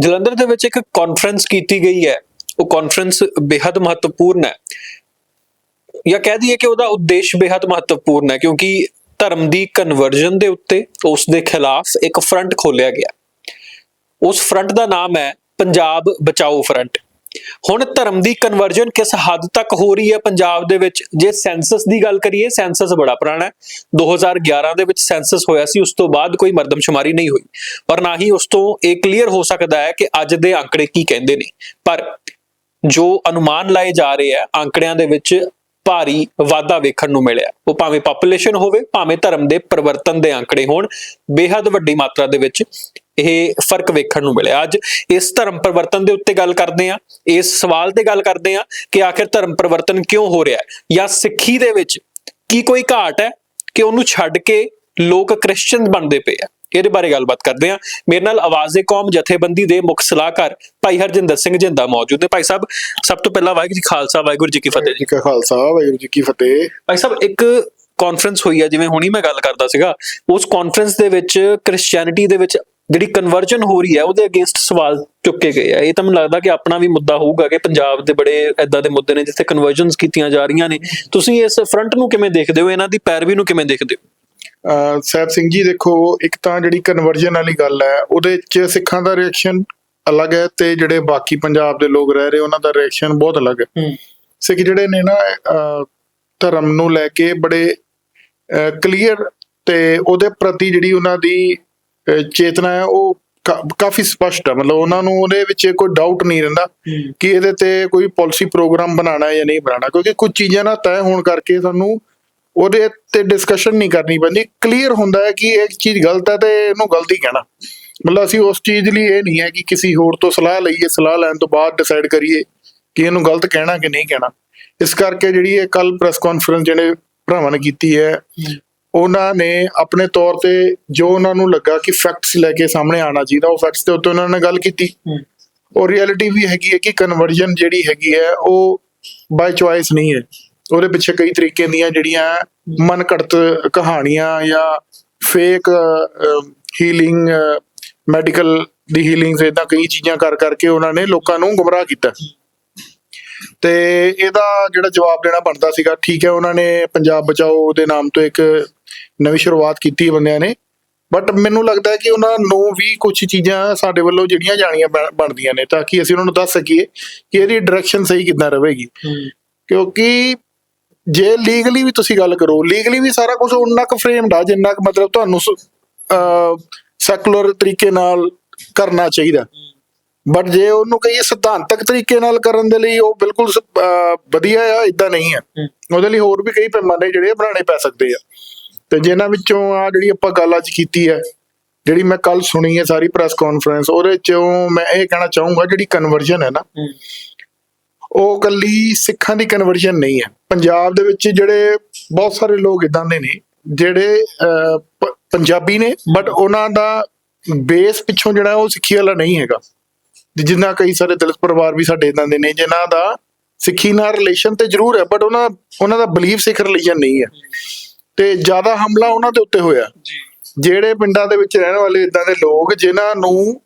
ਜਲੰਧਰ ਦੇ ਵਿੱਚ ਇੱਕ ਕਾਨਫਰੰਸ ਕੀਤੀ ਗਈ ਹੈ। ਉਹ ਕਾਨਫਰੰਸ ਬੇहद ਮਹੱਤਵਪੂਰਨ ਹੈ। ਜਾਂ ਕਹਿ ਦਈਏ ਕਿ ਉਹਦਾ ਉਦੇਸ਼ ਬੇहद ਮਹੱਤਵਪੂਰਨ ਹੈ, ਕਿਉਂਕਿ ਧਰਮ ਦੀ ਕਨਵਰਜਨ ਦੇ ਉੱਤੇ ਉਸ ਦੇ ਖਿਲਾਫ ਇੱਕ ਫਰੰਟ ਖੋਲਿਆ ਗਿਆ। ਉਸ ਫਰੰਟ ਦਾ ਨਾਮ ਹੈ ਪੰਜਾਬ ਬਚਾਓ ਫਰੰਟ ਹੁਣ ਧਰਮ ਦੀ ਕਨਵਰਜਨ ਕਿਸ ਹੱਦ ਤੱਕ ਹੋ ਰਹੀ ਹੈ ਪੰਜਾਬ ਦੇ ਵਿੱਚ? ਜੇ ਸੈਂਸਸ ਦੀ ਗੱਲ ਕਰੀਏ ਸੈਂਸਸ ਬੜਾ ਪੁਰਾਣਾ ਹੈ। 2011 ਦੇ ਵਿੱਚ ਸੈਂਸਸ ਹੋਇਆ ਸੀ, ਉਸ ਤੋਂ ਬਾਅਦ ਕੋਈ ਮਰਦਮਸ਼ੁਮਾਰੀ ਨਹੀਂ ਹੋਈ। ਪਰ ਨਾ ਹੀ ਉਸ ਤੋਂ ਇਹ ਕਲੀਅਰ ਹੋ ਸਕਦਾ ਹੈ ਕਿ ਅੱਜ ਦੇ ਅੰਕੜੇ ਕੀ ਕਹਿੰਦੇ ਨੇ। ਪਰ ਜੋ ਅਨੁਮਾਨ ਲਾਏ ਜਾ ਰਹੇ ਆ ਅੰਕੜਿਆਂ ਦੇ ਵਿੱਚ ਭਾਰੀ ਵਾਧਾ ਵੇਖਣ ਨੂੰ ਮਿਲਿਆ। ਉਹ ਭਾਵੇਂ ਪੋਪੂਲੇਸ਼ਨ ਹੋਵੇ, ਭਾਵੇਂ ਧਰਮ ਦੇ ਪਰਿਵਰਤਨ ਦੇ ਅੰਕੜੇ ਹੋਣ ਬੇहद ਵੱਡੀ ਮਾਤਰਾ ਦੇ ਵਿੱਚ ਇਹ ਫ਼ਰਕ ਵੇਖਣ ਨੂੰ ਮਿਲਿਆ। ਅੱਜ ਇਸ ਧਰਮ ਪਰਿਵਰਤਨ ਦੇ ਉੱਤੇ ਗੱਲ ਕਰਦੇ ਆ ਇਸ ਸਵਾਲ ਤੇ ਗੱਲ ਕਰਦੇ ਆ ਕਿ ਆਖਿਰ ਧਰਮ ਪਰਿਵਰਤਨ ਕਿਉਂ ਹੋ ਰਿਹਾ ਹੈ ਜਾਂ ਸਿੱਖੀ ਦੇ ਵਿੱਚ ਕੀ ਕੋਈ ਘਾਟ ਹੈ ਕਿ ਉਹਨੂੰ ਛੱਡ ਕੇ ਲੋਕ ਕ੍ਰਿਸਚੀਅਨ ਬਣਦੇ ਪਏ ਆ। ਇਹਦੇ ਬਾਰੇ ਗੱਲਬਾਤ ਕਰਦੇ ਆ ਮੇਰੇ ਨਾਲ ਆਵਾਜ਼ੇ ਕੌਮ ਜਥੇਬੰਦੀ ਦੇ ਮੁੱਖ ਸਲਾਹਕਾਰ ਭਾਈ ਹਰਜਿੰਦਰ ਸਿੰਘ ਜਿੰਦਾ ਮੌਜੂਦ ਨੇ। ਭਾਈ ਸਾਹਿਬ ਸਭ ਤੋਂ ਪਹਿਲਾਂ ਵਾਹਿਗੁਰੂ ਜੀ ਖਾਲਸਾ ਵਾਹਿਗੁਰੂ ਜੀ ਕੀ ਫਤਿਹ ਜੀ। ਕਾ ਖਾਲਸਾ ਵਾਹਿਗੁਰੂ ਜੀ ਕੀ ਫਤਿਹ। ਭਾਈ ਸਾਹਿਬ ਇੱਕ ਕਾਨਫਰੰਸ ਹੋਈ ਆ ਜਿਵੇਂ ਹੁਣੀ ਮੈਂ ਗੱਲ ਕਰਦਾ ਸੀਗਾ। ਉਸ ਕਾਨਫਰੰਸ ਦੇ ਵਿੱਚ ਕ੍ਰਿਸਚੀਅਨਿਟੀ ਦੇ ਵਿੱਚ ਜਿਹੜੀ ਕਨਵਰਜਨ ਹੋ ਰਹੀ ਹੈ ਉਹਦੇ ਅਗੇਂਸਟ ਸਵਾਲ ਚੁੱਕੇ ਗਏ ਆ। ਇਹ ਤਾਂ ਮੈਨੂੰ ਲੱਗਦਾ ਕਿ ਆਪਣਾ ਵੀ ਮੁੱਦਾ ਹੋਊਗਾ ਕਿ ਪੰਜਾਬ ਦੇ ਬੜੇ ਐਦਾਂ ਦੇ ਮੁੱਦੇ ਨੇ ਜਿੱਥੇ ਕਨਵਰਜਨਸ ਕੀਤੀਆਂ ਜਾ ਰਹੀਆਂ ਨੇ। ਤੁਸੀਂ ਇਸ ਫਰੰਟ ਨੂੰ ਕਿਵੇਂ ਦੇਖਦੇ ਹੋ? ਇਹਨਾਂ ਦੀ ਪੈਰਵੀ ਨੂੰ ਕਿਵੇਂ ਦੇਖਦੇ ਹੋ? ਸਾਹਿਬ ਸਿੰਘ ਜੀ ਦੇਖੋ ਇੱਕ ਤਾਂ ਜਿਹੜੀ ਕਨਵਰਜਨ ਵਾਲੀ ਗੱਲ ਹੈ ਉਹਦੇ 'ਚ ਸਿੱਖਾਂ ਦਾ ਰਿਐਕਸ਼ਨ ਅਲੱਗ ਹੈ ਤੇ ਜਿਹੜੇ ਬਾਕੀ ਪੰਜਾਬ ਦੇ ਲੋਕ ਰਹਿ ਰਹੇ ਉਹਨਾਂ ਦਾ ਰਿਐਕਸ਼ਨ ਬਹੁਤ ਅਲੱਗ ਹੈ। ਸਿੱਖ ਜਿਹੜੇ ਨੇ ਨਾ ਧਰਮ ਨੂੰ ਲੈ ਕੇ ਬੜੇ ਕਲੀਅਰ ਤੇ ਉਹਦੇ ਪ੍ਰਤੀ ਜਿਹੜੀ ਉਹਨਾਂ ਦੀ ਚੇਤਨਾ ਹੈ ਉਹ ਕਾਫੀ ਸਪਸ਼ਟ ਹੈ ਮਤਲਬ ਉਹਨਾਂ ਨੂੰ ਉਹਦੇ ਵਿੱਚ ਕੋਈ ਡਾਊਟ ਨਹੀਂ ਰਹਿੰਦਾ ਕਿ ਇਹਦੇ ਤੇ ਕੋਈ ਪਾਲਿਸੀ ਪ੍ਰੋਗਰਾਮ ਬਣਾਉਣਾ ਹੈ ਜਾਂ ਨਹੀਂ ਬਣਾਉਣਾ। ਕਿਉਂਕਿ ਕੁਝ ਚੀਜ਼ਾਂ ਨਾ ਤੈਅ ਹੋਣ ਕਰਕੇ ਸਾਨੂੰ ਉਹਦੇ ਤੇ ਡਿਸਕਸ਼ਨ ਨਹੀਂ ਕਰਨੀ ਪੈਂਦੀ। ਕਲੀਅਰ ਹੁੰਦਾ ਹੈ ਕਿ ਇਹ ਚੀਜ਼ ਗਲਤ ਹੈ ਤੇ ਇਹਨੂੰ ਗਲਤ ਕਹਿਣਾ। ਮਤਲਬ ਅਸੀਂ ਉਸ ਚੀਜ਼ ਲਈ ਇਹ ਨਹੀਂ ਹੈ ਕਿ ਕਿਸੇ ਹੋਰ ਤੋਂ ਸਲਾਹ ਲਈਏ ਸਲਾਹ ਲੈਣ ਤੋਂ ਬਾਅਦ ਡਿਸਾਈਡ ਕਰੀਏ ਕਿ ਇਹਨੂੰ ਗਲਤ ਕਹਿਣਾ ਕਿ ਨਹੀਂ ਕਹਿਣਾ। ਇਸ ਕਰਕੇ ਜਿਹੜੀ ਇਹ ਕੱਲ ਪ੍ਰੈਸ ਕਾਨਫਰੰਸ ਜਿਹੜੇ ਭਰਾਵਾਂ ਨੇ ਕੀਤੀ ਹੈ। ਉਹਨਾਂ ਨੇ ਆਪਣੇ ਤੌਰ ਤੇ ਜੋ ਉਹਨਾਂ ਨੂੰ ਲੱਗਾ ਕਿ ਫੈਕਟਸ ਲੈ ਕੇ ਸਾਹਮਣੇ ਆਣਾ ਚਾਹੀਦਾ ਉਹ ਫੈਕਟਸ ਦੇ ਉੱਤੇ ਉਹਨਾਂ ਨੇ ਗੱਲ ਕੀਤੀ। ਔਰ ਰਿਐਲਿਟੀ ਵੀ ਹੈਗੀ ਹੈ ਕਿ ਕਨਵਰਜਨ ਜਿਹੜੀ ਹੈਗੀ ਹੈ ਉਹ ਬਾਈ ਚੁਆਇਸ ਨਹੀਂ ਹੈ। ਉਹਦੇ ਪਿੱਛੇ ਕਈ ਤਰੀਕੇ ਦੀਆਂ ਜਿਹੜੀਆਂ ਮਨ ਘੜਤ ਕਹਾਣੀਆਂ ਜਾਂ ਫੇਕ ਹੀਲਿੰਗ ਮੈਡੀਕਲ ਦੀ ਹੀਲਿੰਗਸ ਇਦਾਂ ਕਈ ਚੀਜ਼ਾਂ ਕਰ ਕਰਕੇ ਉਹਨਾਂ ਨੇ ਲੋਕਾਂ ਨੂੰ ਗੁੰਮਰਾਹ ਕੀਤਾ। ਤੇ ਇਹਦਾ ਜਿਹੜਾ ਜਵਾਬ ਦੇਣਾ ਬਣਦਾ ਸੀਗਾ ਠੀਕ ਹੈ ਉਹਨਾਂ ਨੇ ਪੰਜਾਬ ਬਚਾਓ ਦੇ ਨਾਮ ਤੋਂ ਇੱਕ ਨਵੀਂ ਸ਼ੁਰੂਆਤ ਕੀਤੀ ਬੰਦਿਆਂ ਨੇ। ਬਟ ਮੈਨੂੰ ਲੱਗਦਾ ਹੈ ਕਿ ਉਹਨਾਂ ਨੂੰ ਵੀ ਕੁਝ ਚੀਜ਼ਾਂ ਸਾਡੇ ਵੱਲੋਂ ਜਿਹੜੀਆਂ ਜਾਣੀਆਂ ਬਣ- ਬਣਦੀਆਂ ਨੇ ਤਾਂ ਕਿ ਅਸੀਂ ਉਹਨਾਂ ਨੂੰ ਦੱਸ ਸਕੀਏ ਕਿ ਇਹਦੀ ਡਾਇਰੈਕਸ਼ਨ ਸਹੀ ਕਿੱਦਾਂ ਰਹੇਗੀ। ਕਿਉਂਕਿ ਜੇ ਲੀਗਲੀ ਵੀ ਤੁਸੀਂ ਗੱਲ ਕਰੋ ਲੀਗਲੀ ਵੀ ਸਾਰਾ ਕੁਝ ਉਨਾ ਕੁ ਫਰੇਮਡ ਆ ਜਿੰਨਾ ਕੁ ਮਤਲਬ ਤੁਹਾਨੂੰ ਸੈਕੂਲਰ ਤਰੀਕੇ ਨਾਲ ਕਰਨਾ ਚਾਹੀਦਾ। ਬਟ ਜੇ ਉਹਨੂੰ ਕਹੀਏ ਸਿਧਾਂਤਕ ਤਰੀਕੇ ਨਾਲ ਕਰਨ ਦੇ ਲਈ ਉਹ ਬਿਲਕੁਲ ਵਧੀਆ ਆ ਇਦਾਂ ਨਹੀਂ ਆ। ਉਹਦੇ ਲਈ ਹੋਰ ਵੀ ਕਈ ਪੈਮਾਨੇ ਜਿਹੜੇ ਆ ਬਣਾਉਣੇ ਪੈ ਸਕਦੇ ਆ। ਤੇ ਜਿਨ੍ਹਾਂ ਵਿੱਚੋਂ ਆ ਜਿਹੜੀ ਆਪਾਂ ਗੱਲ ਅੱਜ ਕੀਤੀ ਹੈ ਜਿਹੜੀ ਮੈਂ ਕੱਲ ਸੁਣੀ ਹੈ ਸਾਰੀ ਪ੍ਰੈਸ ਕਾਨਫਰੰਸ ਉਹਦੇ ਚੋਂ ਮੈਂ ਇਹ ਕਹਿਣਾ ਚਾਹੂੰਗਾ ਜਿਹੜੀ ਕਨਵਰਜਨ ਹੈ ਨਾ ਉਹ ਕੱਲੀ ਸਿੱਖਾਂ ਦੀ ਕਨਵਰਜਨ ਨਹੀਂ ਹੈ। ਪੰਜਾਬ ਦੇ ਵਿੱਚ ਜਿਹੜੇ ਬਹੁਤ ਸਾਰੇ ਲੋਕ ਇਦਾਂ ਦੇ ਨੇ ਜਿਹੜੇ ਪੰਜਾਬੀ ਨੇ ਬਟ ਉਹਨਾਂ ਦਾ ਬੇਸ ਪਿੱਛੋਂ ਜਿਹੜਾ ਉਹ ਸਿੱਖੀ ਵਾਲਾ ਨਹੀਂ ਹੈਗਾ। ਜਿੰਨਾ ਕਈ ਸਾਰੇ ਦਲਿਤ ਪਰਿਵਾਰ ਵੀ ਸਾਡੇ ਇਦਾਂ ਦੇ ਨੇ ਜਿਨ੍ਹਾਂ ਦਾ ਸਿੱਖੀ ਨਾਲ ਰਿਲੇਸ਼ਨ ਤੇ ਜ਼ਰੂਰ ਹੈ ਬਟ ਉਹਨਾਂ ਉਹਨਾਂ ਦਾ ਬਲੀਫ ਸਿੱਖ ਰਿਲੀਜਨ ਨਹੀਂ ਹੈ। ਤੇ ਜ਼ਿਆਦਾ ਹਮਲਾ ਉਹਨਾਂ ਦੇ ਉੱਤੇ ਹੋਇਆ। ਜਿਹੜੇ ਪਿੰਡਾਂ ਦੇ ਵਿੱਚ ਰਹਿਣ ਵਾਲੇ ਇਦਾਂ ਦੇ ਲੋਕ ਜਿਨ੍ਹਾਂ ਨੂੰ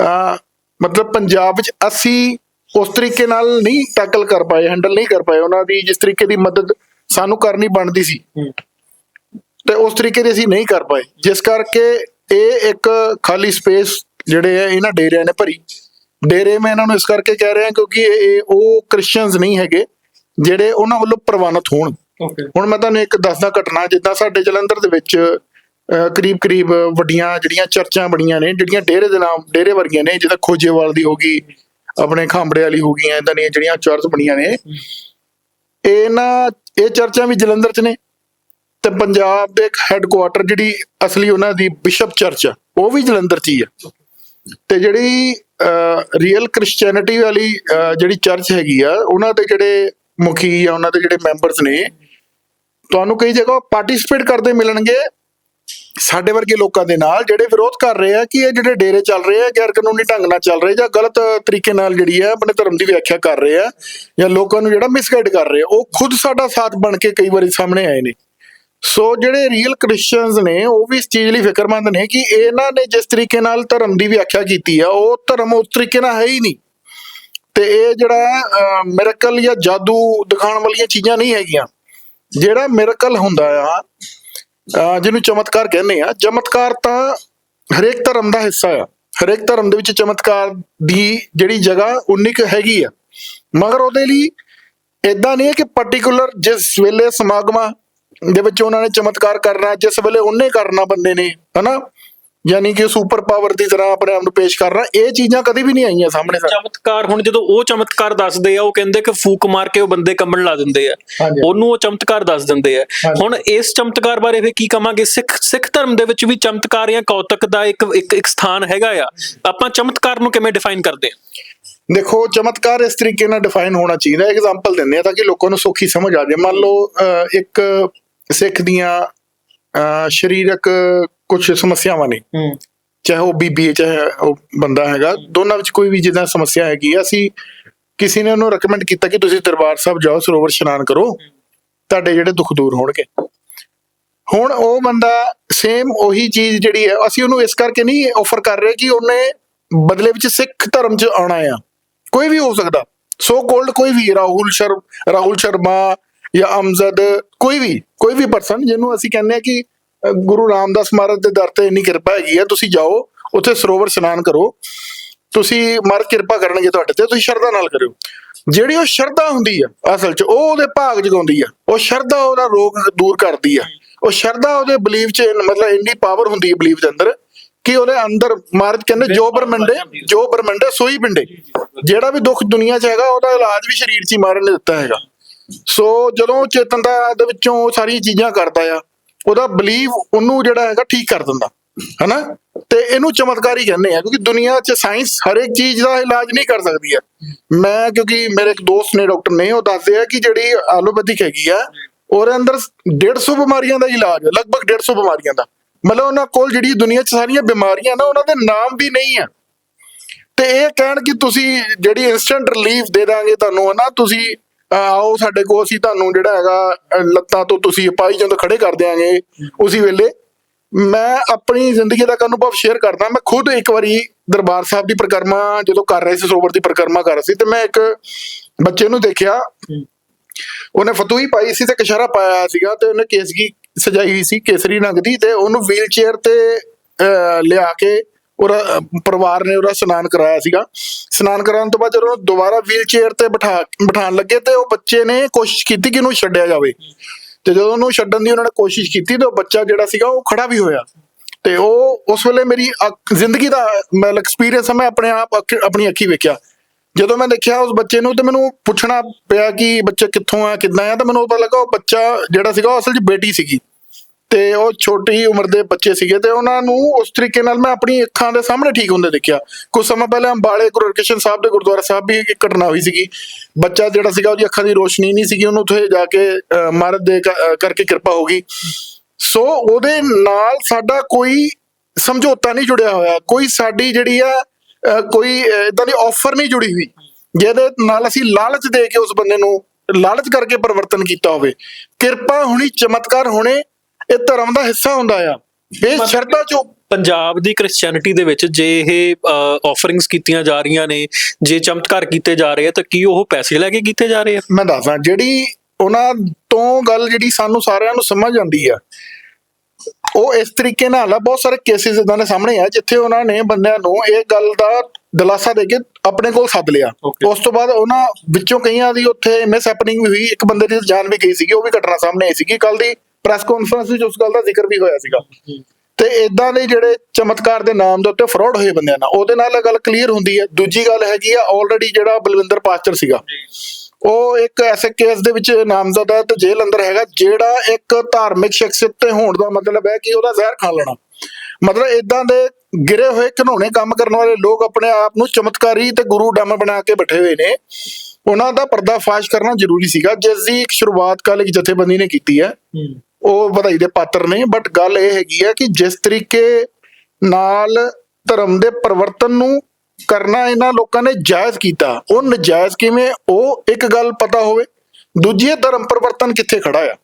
ਅਹ, ਮਤਲਬ ਪੰਜਾਬ ਵਿੱਚ ਅਸੀਂ ਉਸ ਤਰੀਕੇ ਨਾਲ ਨਹੀਂ ਟੈਕਲ ਕਰ ਪਾਏ ਹੈਂਡਲ ਨਹੀਂ ਕਰ ਪਾਏ ਉਹਨਾਂ ਦੀ ਜਿਸ ਤਰੀਕੇ ਦੀ ਮਦਦ ਸਾਨੂੰ ਕਰਨੀ ਬਣਦੀ ਸੀ। ਤੇ ਉਸ ਤਰੀਕੇ ਦੀ ਅਸੀਂ ਨਹੀਂ ਕਰ ਪਾਏ। ਜਿਸ ਕਰਕੇ ਇਹ ਇੱਕ ਖਾਲੀ ਸਪੇਸ ਜਿਹੜੇ ਆ ਇਹਨਾਂ ਡੇਰਿਆਂ ਨੇ ਭਰੀ। ਡੇਰੇ ਮੈਂ ਇਹਨਾਂ ਨੂੰ ਇਸ ਕਰਕੇ ਕਹਿ ਰਿਹਾ ਕਿਉਂਕਿ ਇਹ ਉਹ ਕ੍ਰਿਸਚੀਅਨਸ ਨਹੀਂ ਹੈਗੇ ਜਿਹੜੇ ਉਹਨਾਂ ਵੱਲੋਂ ਪ੍ਰਵਾਨਿਤ ਹੋਣ। ਹੁਣ ਮੈਂ ਤੁਹਾਨੂੰ ਇੱਕ ਦੱਸਦਾ ਘਟਨਾ ਜਿੱਦਾਂ ਸਾਡੇ ਜਲੰਧਰ ਦੇ ਵਿੱਚ ਕਰੀਬ ਕਰੀਬ ਵੱਡੀਆਂ ਜਿਹੜੀਆਂ ਚਰਚਾਂ ਬਣੀਆਂ ਨੇ ਜਿਹੜੀਆਂ ਡੇਰੇ ਦੇ ਨਾਮ ਡੇਰੇ ਵਰਗੀਆਂ ਨੇ ਜਿੱਦਾਂ ਖੋਜੇਵਾਲ ਦੀ ਹੋ ਗਈ ਆਪਣੇ ਖਾਂਬੜੇ ਵਾਲੀ ਹੋ ਗਈਆਂ ਇਦਾਂ ਦੀਆਂ ਜਿਹੜੀਆਂ ਚਰਚ ਬਣੀਆਂ ਨੇ ਇਹ ਨਾ ਇਹ ਚਰਚਾਂ ਵੀ ਜਲੰਧਰ 'ਚ ਨੇ ਤੇ ਪੰਜਾਬ ਦੇ ਹੈੱਡਕੁਆਟਰ ਜਿਹੜੀ ਅਸਲੀ ਉਹਨਾਂ ਦੀ ਬਿਸ਼ਪ ਚਰਚ ਆ ਉਹ ਵੀ ਜਲੰਧਰ 'ਚ ਹੀ ਆ। ਤੇ ਜਿਹੜੀ ਰੀਅਲ ਕ੍ਰਿਸਚੀਅਨਿਟੀ ਵਾਲੀ ਅਹ, ਜਿਹੜੀ ਚਰਚ ਹੈਗੀ ਆ ਉਹਨਾਂ ਦੇ ਜਿਹੜੇ ਮੁਖੀ ਜਾਂ ਉਹਨਾਂ ਦੇ ਜਿਹੜੇ ਮੈਂਬਰਸ ਨੇ, ਤੁਹਾਨੂੰ ਕਈ ਜਗ੍ਹਾ ਪਾਰਟਿਸਿਪੇਟ ਕਰਦੇ ਮਿਲਣਗੇ ਸਾਡੇ ਵਰਗੇ ਲੋਕਾਂ ਦੇ ਨਾਲ, ਜਿਹੜੇ ਵਿਰੋਧ ਕਰ ਰਹੇ ਆ ਕਿ ਇਹ ਜਿਹੜੇ ਡੇਰੇ ਚੱਲ ਰਹੇ ਆ ਗੈਰ ਕਾਨੂੰਨੀ ਢੰਗ ਨਾਲ ਚੱਲ ਰਹੇ ਜਾਂ ਗਲਤ ਤਰੀਕੇ ਨਾਲ ਜਿਹੜੀ ਆ ਆਪਣੇ ਧਰਮ ਦੀ ਵਿਆਖਿਆ ਕਰ ਰਹੇ ਆ ਜਾਂ ਲੋਕਾਂ ਨੂੰ ਜਿਹੜਾ ਮਿਸਗਾਈਡ ਕਰ ਰਹੇ ਆ, ਉਹ ਖੁਦ ਸਾਡਾ ਸਾਥ ਬਣ ਕੇ ਕਈ ਵਾਰੀ ਸਾਹਮਣੇ ਆਏ ਨੇ। ਸੋ ਜਿਹੜੇ ਰੀਅਲ ਕ੍ਰਿਸਚੀਅਨਸ ਨੇ, ਉਹ ਵੀ ਇਸ ਚੀਜ਼ ਲਈ ਫਿਕਰਮੰਦ ਨੇ ਕਿ ਇਹਨਾਂ ਨੇ ਜਿਸ ਤਰੀਕੇ ਨਾਲ ਧਰਮ ਦੀ ਵਿਆਖਿਆ ਕੀਤੀ ਆ, ਉਹ ਧਰਮ ਉਸ ਤਰੀਕੇ ਨਾਲ ਹੈ ਹੀ ਨਹੀਂ। ਤੇ ਇਹ ਜਿਹੜਾ ਮਿਰਕਲ ਜਾਂ ਜਾਦੂ ਦਿਖਾਉਣ ਵਾਲੀਆਂ ਚੀਜ਼ਾਂ ਨਹੀਂ ਹੈਗੀਆਂ। ਜਿਹੜਾ ਮਿਰਕਲ ਹੁੰਦਾ ਆ ਜਿਹਨੂੰ ਚਮਤਕਾਰ ਕਹਿੰਦੇ ਆ, ਚਮਤਕਾਰ ਤਾਂ ਹਰੇਕ ਧਰਮ ਦਾ ਹਿੱਸਾ ਆ। ਹਰੇਕ ਧਰਮ ਦੇ ਵਿੱਚ ਚਮਤਕਾਰ ਦੀ ਜਿਹੜੀ ਜਗ੍ਹਾ ਉਨੀ ਕੁ ਹੈਗੀ ਆ। ਮਗਰ ਉਹਦੇ ਲਈ ਇਦਾਂ ਨਹੀਂ ਹੈ ਕਿ ਪਾਰਟਿਕੂਲਰ ਜਿਸ ਵੇਲੇ ਸਮਾਗਮਾਂ ਦੇ ਵਿੱਚ ਉਹਨਾਂ ਨੇ ਚਮਤਕਾਰ ਕਰਨਾ, ਜਿਸ ਵੇਲੇ ਉਹਨੇ ਕਰਨਾ ਬੰਦੇ ਨੇ, ਹਨਾ? ਯਾਨੀ ਕਿ ਸੁਪਰ ਪਾਵਰ ਦੀ ਤਰ੍ਹਾਂ ਆਪਣੇ ਆਪ ਨੂੰ ਪੇਸ਼ ਕਰਨਾ ਇਹ ਚੀਜ਼ਾਂ ਕਦੀ ਵੀ ਨਹੀਂ ਆਈਆਂ ਸਾਹਮਣੇ ਚਮਤਕਾਰ ਹੁਣ ਜਦੋਂ ਉਹ ਚਮਤਕਾਰ ਦੱਸਦੇ ਆ ਉਹ ਕਹਿੰਦੇ ਕਿ ਫੂਕ ਮਾਰ ਕੇ ਉਹ ਬੰਦੇ ਕੰਬਣ ਲਾ ਦਿੰਦੇ ਆ। ਉਹਨੂੰ ਉਹ ਚਮਤਕਾਰ ਦੱਸ ਦਿੰਦੇ ਆ। ਹੁਣ ਇਸ ਚਮਤਕਾਰ ਬਾਰੇ ਫੇ ਕੀ ਕਵਾਂਗੇ? ਸਿੱਖ ਸਿੱਖ ਧਰਮ ਦੇ ਵਿੱਚ ਵੀ ਚਮਤਕਾਰ ਜਾਂ ਕੌਤਕ ਦਾ ਇੱਕ ਇੱਕ ਇੱਕ ਸਥਾਨ ਹੈਗਾ ਆ। ਆਪਾਂ ਚਮਤਕਾਰ ਨੂੰ ਕਿਵੇਂ ਡਿਫਾਈਨ ਕਰਦੇ ਆ? ਦੇਖੋ ਚਮਤਕਾਰ ਇਸ ਤਰੀਕੇ ਨਾਲ ਡਿਫਾਈਨ ਹੋਣਾ ਚਾਹੀਦਾ। ਐਗਜ਼ਾਮਪਲ ਦਿੰਦੇ ਆ ਤਾਂ ਕਿ ਲੋਕਾਂ ਨੂੰ ਸੌਖੀ ਸਮਝ ਆ ਜਾਏ। ਮੰਨ ਲਓ ਇੱਕ ਸਿੱਖ ਦੀਆਂ ਸਰੀਰਕ ਕੁਝ ਸਮੱਸਿਆਵਾਂ ਨੇ। ਹੂੰ। ਚਾਹੇ ਉਹ ਬੀਬੀ ਹੈ ਚਾਹੇ ਉਹ ਬੰਦਾ ਹੈਗਾ ਦੋਨਾਂ ਵਿੱਚ ਕੋਈ ਵੀ ਜਿੱਦਾਂ ਸਮੱਸਿਆ ਹੈਗੀ ਅਸੀਂ ਕਿਸੇ ਨੇ ਉਹਨੂੰ ਰეკਮੈਂਡ ਕੀਤਾ ਕਿ ਤੁਸੀਂ ਦਰਬਾਰ ਸਾਹਿਬ ਜਾਓ ਸਰੋਵਰ ਇਸ਼ਨਾਨ ਕਰੋ ਤੁਹਾਡੇ ਜਿਹੜੇ ਦੁੱਖ ਦੂਰ ਹੋਣਗੇ। ਹੁਣ ਉਹ ਬੰਦਾ ਸੇਮ ਉਹੀ ਚੀਜ਼ ਜਿਹੜੀ ਹੈ ਅਸੀਂ ਉਹਨੂੰ ਇਸ ਕਰਕੇ ਨਹੀਂ ਆਫਰ ਕਰ ਰਹੇ ਕਿ ਉਹਨੇ ਬਦਲੇ ਵਿੱਚ ਸਿੱਖ ਧਰਮ 'ਚ ਆਉਣਾ ਆ। ਕੋਈ ਵੀ ਹੋ ਸਕਦਾ। ਸੋ ਕੋਲਡ ਕੋਈ ਵੀ ਰਾਹੁਲ ਸ਼ਰ ਰਾਹੁਲ ਸ਼ਰਮਾ ਜਾਂ ਅਮਜ਼ਦ ਕੋਈ ਵੀ ਕੋਈ ਵੀ ਪਰਸਨ ਜਿਹਨੂੰ ਅਸੀਂ ਕਹਿੰਦੇ ਆ ਕਿ ਗੁਰੂ ਰਾਮਦਾਸ ਮਹਾਰਾਜ ਦੇ ਦਰ ਤੇ ਇੰਨੀ ਕਿਰਪਾ ਹੈਗੀ ਆ, ਤੁਸੀਂ ਜਾਓ, ਉੱਥੇ ਸਰੋਵਰ ਇਸ਼ਨਾਨ ਕਰੋ। ਤੁਸੀਂ ਮਹਾਰਾਜ ਕਿਰਪਾ ਕਰਨਗੇ ਤੁਹਾਡੇ ਤੇ, ਤੁਸੀਂ ਸ਼ਰਧਾ ਨਾਲ ਕਰਿਓ। ਜਿਹੜੀ ਉਹ ਸ਼ਰਧਾ ਹੁੰਦੀ ਆ, ਅਸਲ 'ਚ ਉਹ ਉਹਦੇ ਭਾਗ ਜਗਾਉਂਦੀ ਆ। ਉਹ ਸ਼ਰਧਾ ਉਹਦਾ ਰੋਗ ਦੂਰ ਕਰਦੀ ਆ। ਉਹ ਸ਼ਰਧਾ ਉਹਦੇ ਬਲੀਫ 'ਚ ਮਤਲਬ ਇੰਨੀ ਪਾਵਰ ਹੁੰਦੀ ਹੈ ਬਲੀਫ ਦੇ ਅੰਦਰ ਕਿ ਉਹਦੇ ਅੰਦਰ ਮਹਾਰਾਜ ਕਹਿੰਦੇ, ਜੋ ਬਰਮੰਡੇ ਜੋ ਬਰਮੰਡੇ ਸੋਈ ਪਿੰਡੇ। ਜਿਹੜਾ ਵੀ ਦੁੱਖ ਦੁਨੀਆ 'ਚ ਹੈਗਾ, ਉਹਦਾ ਇਲਾਜ ਵੀ ਸਰੀਰ 'ਚ ਹੀ ਮਹਾਰਾਜ ਨੇ ਦਿੱਤਾ ਹੈਗਾ। ਸੋ ਜਦੋਂ ਚੇਤਨ ਦਾ ਦੇ ਵਿੱਚੋਂ ਸਾਰੀਆਂ ਚੀਜ਼ਾਂ ਕਰਦਾ ਆ ਉਹਦਾ ਬਲੀਵ ਉਹਨੂੰ ਜਿਹੜਾ ਹੈਗਾ ਠੀਕ ਕਰ ਦਿੰਦਾ, ਹਨਾ? ਤੇ ਇਹਨੂੰ ਚਮਤਕਾਰੀ ਕਹਿੰਦੇ ਆ, ਕਿਉਂਕਿ ਦੁਨੀਆ 'ਚ ਸਾਇੰਸ ਹਰ ਇੱਕ ਚੀਜ਼ ਦਾ ਇਲਾਜ ਨਹੀਂ ਕਰ ਸਕਦੀ ਆ ਮੈਂ ਕਿਉਂਕਿ ਮੇਰੇ ਇੱਕ ਦੋਸਤ ਨੇ ਡਾਕਟਰ ਨੇ, ਉਹ ਦੱਸਦੇ ਆ ਕਿ ਜਿਹੜੀ ਐਲੋਪੈਥਿਕ ਹੈਗੀ ਆ, ਉਹਦੇ ਅੰਦਰ 150 ਬਿਮਾਰੀਆਂ ਦਾ ਇਲਾਜ ਹੈ ਲਗਭਗ 150 ਬਿਮਾਰੀਆਂ ਦਾ। ਮਤਲਬ ਉਹਨਾਂ ਕੋਲ ਜਿਹੜੀ ਦੁਨੀਆ 'ਚ ਸਾਰੀਆਂ ਬਿਮਾਰੀਆਂ ਨਾ, ਉਹਨਾਂ ਦੇ ਨਾਮ ਵੀ ਨਹੀਂ ਆ। ਤੇ ਇਹ ਕਹਿਣ ਕਿ ਤੁਸੀਂ ਜਿਹੜੀ ਇਨਸਟੈਂਟ ਰਿਲੀਫ ਦੇ ਦਾਂਗੇ ਤੁਹਾਨੂੰ, ਹਨਾ, ਤੁਸੀਂ ਆਓ ਸਾਡੇ ਕੋਲ ਅਸੀਂ ਤੁਹਾਨੂੰ ਜਿਹੜਾ ਹੈਗਾ ਲੱਤਾਂ ਤੋਂ ਤੁਸੀਂ ਪਾਈ ਜਦੋਂ ਖੜੇ ਕਰ ਦਿਆਂਗੇ ਉਸੇ ਵੇਲੇ। ਮੈਂ ਆਪਣੀ ਜ਼ਿੰਦਗੀ ਦਾ ਇੱਕ ਅਨੁਭਵ ਸ਼ੇਅਰ ਕਰਦਾ। ਮੈਂ ਖੁਦ ਇੱਕ ਵਾਰੀ ਦਰਬਾਰ ਸਾਹਿਬ ਦੀ ਪਰਿਕਰਮਾ ਜਦੋਂ ਕਰ ਰਹੇ ਸੀ ਸਰੋਵਰ ਦੀ ਪਰਿਕਰਮਾ ਕਰ ਰਹੇ ਸੀ ਤੇ ਮੈਂ ਇੱਕ ਬੱਚੇ ਨੂੰ ਦੇਖਿਆ। ਉਹਨੇ ਫਤੂਈ ਪਾਈ ਸੀ ਤੇ ਕਸ਼ਾਰਾ ਪਾਇਆ ਹੋਇਆ ਸੀਗਾ ਤੇ ਉਹਨੇ ਕੇਸਗੀ ਸਜਾਈ ਹੋਈ ਸੀ ਕੇਸਰੀ ਰੰਗ ਦੀ ਤੇ ਉਹਨੂੰ ਵੀਲ ਚੇਅਰ ਤੇ ਅਹ, ਲਿਆ ਕੇ ਉਹਦਾ, ਪਰਿਵਾਰ ਨੇ ਉਹਦਾ ਇਸ਼ਨਾਨ ਕਰਾਇਆ ਸੀਗਾ। ਇਸ਼ਨਾਨ ਕਰਾਉਣ ਤੋਂ ਬਾਅਦ ਜਦੋਂ ਦੁਬਾਰਾ ਵੀਲ ਚੇਅਰ ਤੇ ਬਿਠਾ, ਬਿਠਾਉਣ ਲੱਗੇ ਤੇ ਉਹ ਬੱਚੇ ਨੇ ਕੋਸ਼ਿਸ਼ ਕੀਤੀ ਕਿ ਉਹਨੂੰ ਛੱਡਿਆ ਜਾਵੇ। ਤੇ ਜਦੋਂ ਉਹਨੂੰ ਛੱਡਣ ਦੀ ਉਹਨਾਂ ਨੇ ਕੋਸ਼ਿਸ਼ ਕੀਤੀ ਤੇ ਉਹ ਬੱਚਾ ਜਿਹੜਾ ਸੀਗਾ ਉਹ ਖੜਾ ਵੀ ਹੋਇਆ। ਤੇ ਉਹ ਉਸ ਵੇਲੇ ਮੇਰੀ ਅੱਖ- ਜ਼ਿੰਦਗੀ ਦਾ ਮਤਲਬ ਐਕਸਪੀਰੀਅੰਸ ਮੈਂ ਆਪਣੇ ਆਪ ਅੱਖ- ਆਪਣੀ ਅੱਖੀ ਵੇਖਿਆ। ਜਦੋਂ ਮੈਂ ਦੇਖਿਆ ਉਸ ਬੱਚੇ ਨੂੰ ਤੇ ਮੈਨੂੰ ਪੁੱਛਣਾ ਪਿਆ ਕਿ ਬੱਚਾ ਕਿੱਥੋਂ ਆ, ਕਿੱਦਾਂ ਆ, ਤਾਂ ਮੈਨੂੰ ਪਤਾ ਲੱਗਾ ਉਹ ਬੱਚਾ ਜਿਹੜਾ ਸੀਗਾ ਉਹ ਅਸਲ 'ਚ ਬੇਟੀ ਸੀਗੀ। ਤੇ ਉਹ ਛੋਟੀ ਉਮਰ ਦੇ ਬੱਚੇ ਸੀਗੇ ਤੇ ਉਹਨਾਂ ਨੂੰ ਉਸ ਤਰੀਕੇ ਨਾਲ ਮੈਂ ਆਪਣੀ ਅੱਖਾਂ ਦੇ ਸਾਹਮਣੇ ਠੀਕ ਹੁੰਦੇ ਦੇਖਿਆ। ਕੁਝ ਸਮਾਂ ਪਹਿਲਾਂ ਅੰਬਾਲੇ ਗੁਰੂ ਹਰਕ੍ਰਿਸ਼ਨ ਸਾਹਿਬ ਦੇ ਗੁਰਦੁਆਰਾ ਸਾਹਿਬ ਵੀ ਇੱਕ ਘਟਨਾ ਹੋਈ ਸੀਗੀ। ਬੱਚਾ ਜਿਹੜਾ ਸੀਗਾ ਉਹਦੀ ਅੱਖਾਂ ਦੀ ਰੋਸ਼ਨੀ ਨਹੀਂ ਸੀਗੀ ਉਹਨੂੰ ਉੱਥੇ ਜਾ ਕੇ ਅਹ, ਮਹਾਰਾਜ ਦੇ ਕਰਕੇ ਕਿਰਪਾ ਹੋ ਗਈ। ਸੋ ਉਹਦੇ ਨਾਲ ਸਾਡਾ ਕੋਈ ਸਮਝੌਤਾ ਨਹੀਂ ਜੁੜਿਆ ਹੋਇਆ। ਕੋਈ ਸਾਡੀ ਜਿਹੜੀ ਆ ਕੋਈ ਇਦਾਂ ਦੀ ਆਫਰ ਨਹੀਂ ਜੁੜੀ ਹੋਈ। ਜਿਹਦੇ ਨਾਲ ਅਸੀਂ ਲਾਲਚ ਦੇ ਕੇ ਉਸ ਬੰਦੇ ਨੂੰ ਲਾਲਚ ਕਰਕੇ ਪਰਿਵਰਤਨ ਕੀਤਾ ਹੋਵੇ। ਕਿਰਪਾ ਹੋਣੀ ਚਮਤਕਾਰ ਹੋਣੇ ਇਹ ਧਰਮ ਦਾ ਹਿੱਸਾ ਹੁੰਦਾ ਆ। ਇਹ ਸ਼ਰਤਾਂ ਚੋਂ ਪੰਜਾਬ ਦੀ ਕ੍ਰਿਸਚੀਅਨਿਟੀ ਦੇ ਵਿੱਚ ਜੇ ਇਹ ਆਫਰਿੰਗਸ ਕੀਤੀਆਂ ਜਾ ਰਹੀਆਂ ਨੇ ਜੇ ਚਮਤਕਾਰ ਕੀਤੇ ਜਾ ਰਹੇ ਆ ਤਾਂ ਕੀ ਉਹ ਪੈਸੇ ਲੈ ਕੇ ਕੀਤੇ ਜਾ ਰਹੇ ਆ? ਮੈਂ ਦੱਸਦਾ ਜਿਹੜੀ ਉਹਨਾਂ ਤੋਂ ਗੱਲ ਜਿਹੜੀ ਸਾਨੂੰ ਸਾਰਿਆਂ ਨੂੰ ਸਮਝ ਆਉਂਦੀ ਆ ਉਹ ਇਸ ਤਰੀਕੇ ਨਾਲ ਆ ਬਹੁਤ ਸਾਰੇ ਕੇਸਿਸ ਇਦਾਂ ਦੇ ਸਾਹਮਣੇ ਆ ਜਿੱਥੇ ਉਹਨਾਂ ਨੇ ਬੰਦਿਆਂ ਨੂੰ ਇਹ ਗੱਲ ਦਾ ਦਿਲਾਸਾ ਦੇ ਕੇ ਆਪਣੇ ਕੋਲ ਸੱਦ ਲਿਆ. ਉਸ ਤੋਂ ਬਾਅਦ ਉਹਨਾਂ ਵਿੱਚੋਂ ਕਈਆਂ ਦੀ ਉੱਥੇ ਮਿਸ ਹੈਪਨਿੰਗ ਵੀ ਹੋਈ ਇੱਕ ਬੰਦੇ ਦੀ ਜਾਨ ਵੀ ਗਈ ਸੀਗੀ ਉਹ ਵੀ ਘਟਨਾ ਸਾਹਮਣੇ ਆਈ ਸੀਗੀ ਕੱਲ ਦੀ। ਪ੍ਰੈਸ ਕਾਨਫਰੰਸ ਵਿੱਚ ਉਸ ਗੱਲ ਦਾ ਜ਼ਿਕਰ ਵੀ ਹੋਇਆ ਸੀਗਾ। ਤੇ ਇਦਾਂ ਦੇ ਜਿਹੜੇ ਚਮਤਕਾਰ ਦੇ ਨਾਮ ਦੇ ਉੱਤੇ ਫਰਾਡ ਹੋਏ ਬੰਦਿਆਂ ਨਾਲ, ਉਹਦੇ ਨਾਲ ਇਹ ਗੱਲ ਕਲੀਅਰ ਹੁੰਦੀ ਹੈ। ਦੂਜੀ ਗੱਲ ਹੈਗੀ ਆ ਆਲਰੇਡੀ ਜਿਹੜਾ ਬਲਵਿੰਦਰ ਪਾਸਟਰ ਸੀਗਾ, ਉਹ ਇੱਕ ਐਸੇ ਕੇਸ ਦੇ ਵਿੱਚ ਨਾਮਜ਼ਦ ਹੈ ਤੇ ਜੇਲ੍ਹ ਅੰਦਰ ਹੈਗਾ, ਜਿਹੜਾ ਇੱਕ ਧਾਰਮਿਕ ਸ਼ਖਸੀਅਤ ਤੇ ਹੋਣ ਦਾ ਮਤਲਬ ਹੈ ਕਿ ਉਹਦਾ ਜ਼ਹਿਰ ਖਾ ਲੈਣਾ। ਮਤਲਬ ਇਦਾਂ ਦੇ ਗਿਰੇ ਹੋਏ ਘਨੋਣੇ ਕੰਮ ਕਰਨ ਵਾਲੇ ਲੋਕ ਆਪਣੇ ਆਪ ਨੂੰ ਚਮਤਕਾਰੀ ਤੇ ਗੁਰੂ ਡੰਮ ਬਣਾ ਕੇ ਬੈਠੇ ਹੋਏ ਨੇ। ਉਹਨਾਂ ਦਾ ਪਰਦਾਫਾਸ਼ ਕਰਨਾ ਜ਼ਰੂਰੀ ਸੀਗਾ। ਜਿਸ ਦੀ ਇੱਕ ਸ਼ੁਰੂਆਤ ਕੱਲ ਇੱਕ ਜਥੇਬੰਦੀ ਨੇ ਕੀਤੀ ਹੈ। ਉਹ ਵਧਾਈ ਦੇ ਪਾਤਰ ਨੇ ਬਟ ਗੱਲ ਇਹ ਹੈਗੀ ਹੈ ਕਿ ਜਿਸ ਤਰੀਕੇ ਨਾਲ ਧਰਮ ਦੇ ਪਰਿਵਰਤਨ ਨੂੰ ਕਰਨਾ ਇਹਨਾਂ ਲੋਕਾਂ ਨੇ ਜਾਇਜ਼ ਕੀਤਾ ਉਹ ਨਜਾਇਜ਼ ਕਿਵੇਂ ਉਹ ਇੱਕ ਗੱਲ ਪਤਾ ਹੋਵੇ ਦੂਜੀ ਇਹ ਧਰਮ ਪਰਿਵਰਤਨ ਕਿੱਥੇ ਖੜਾ ਆ?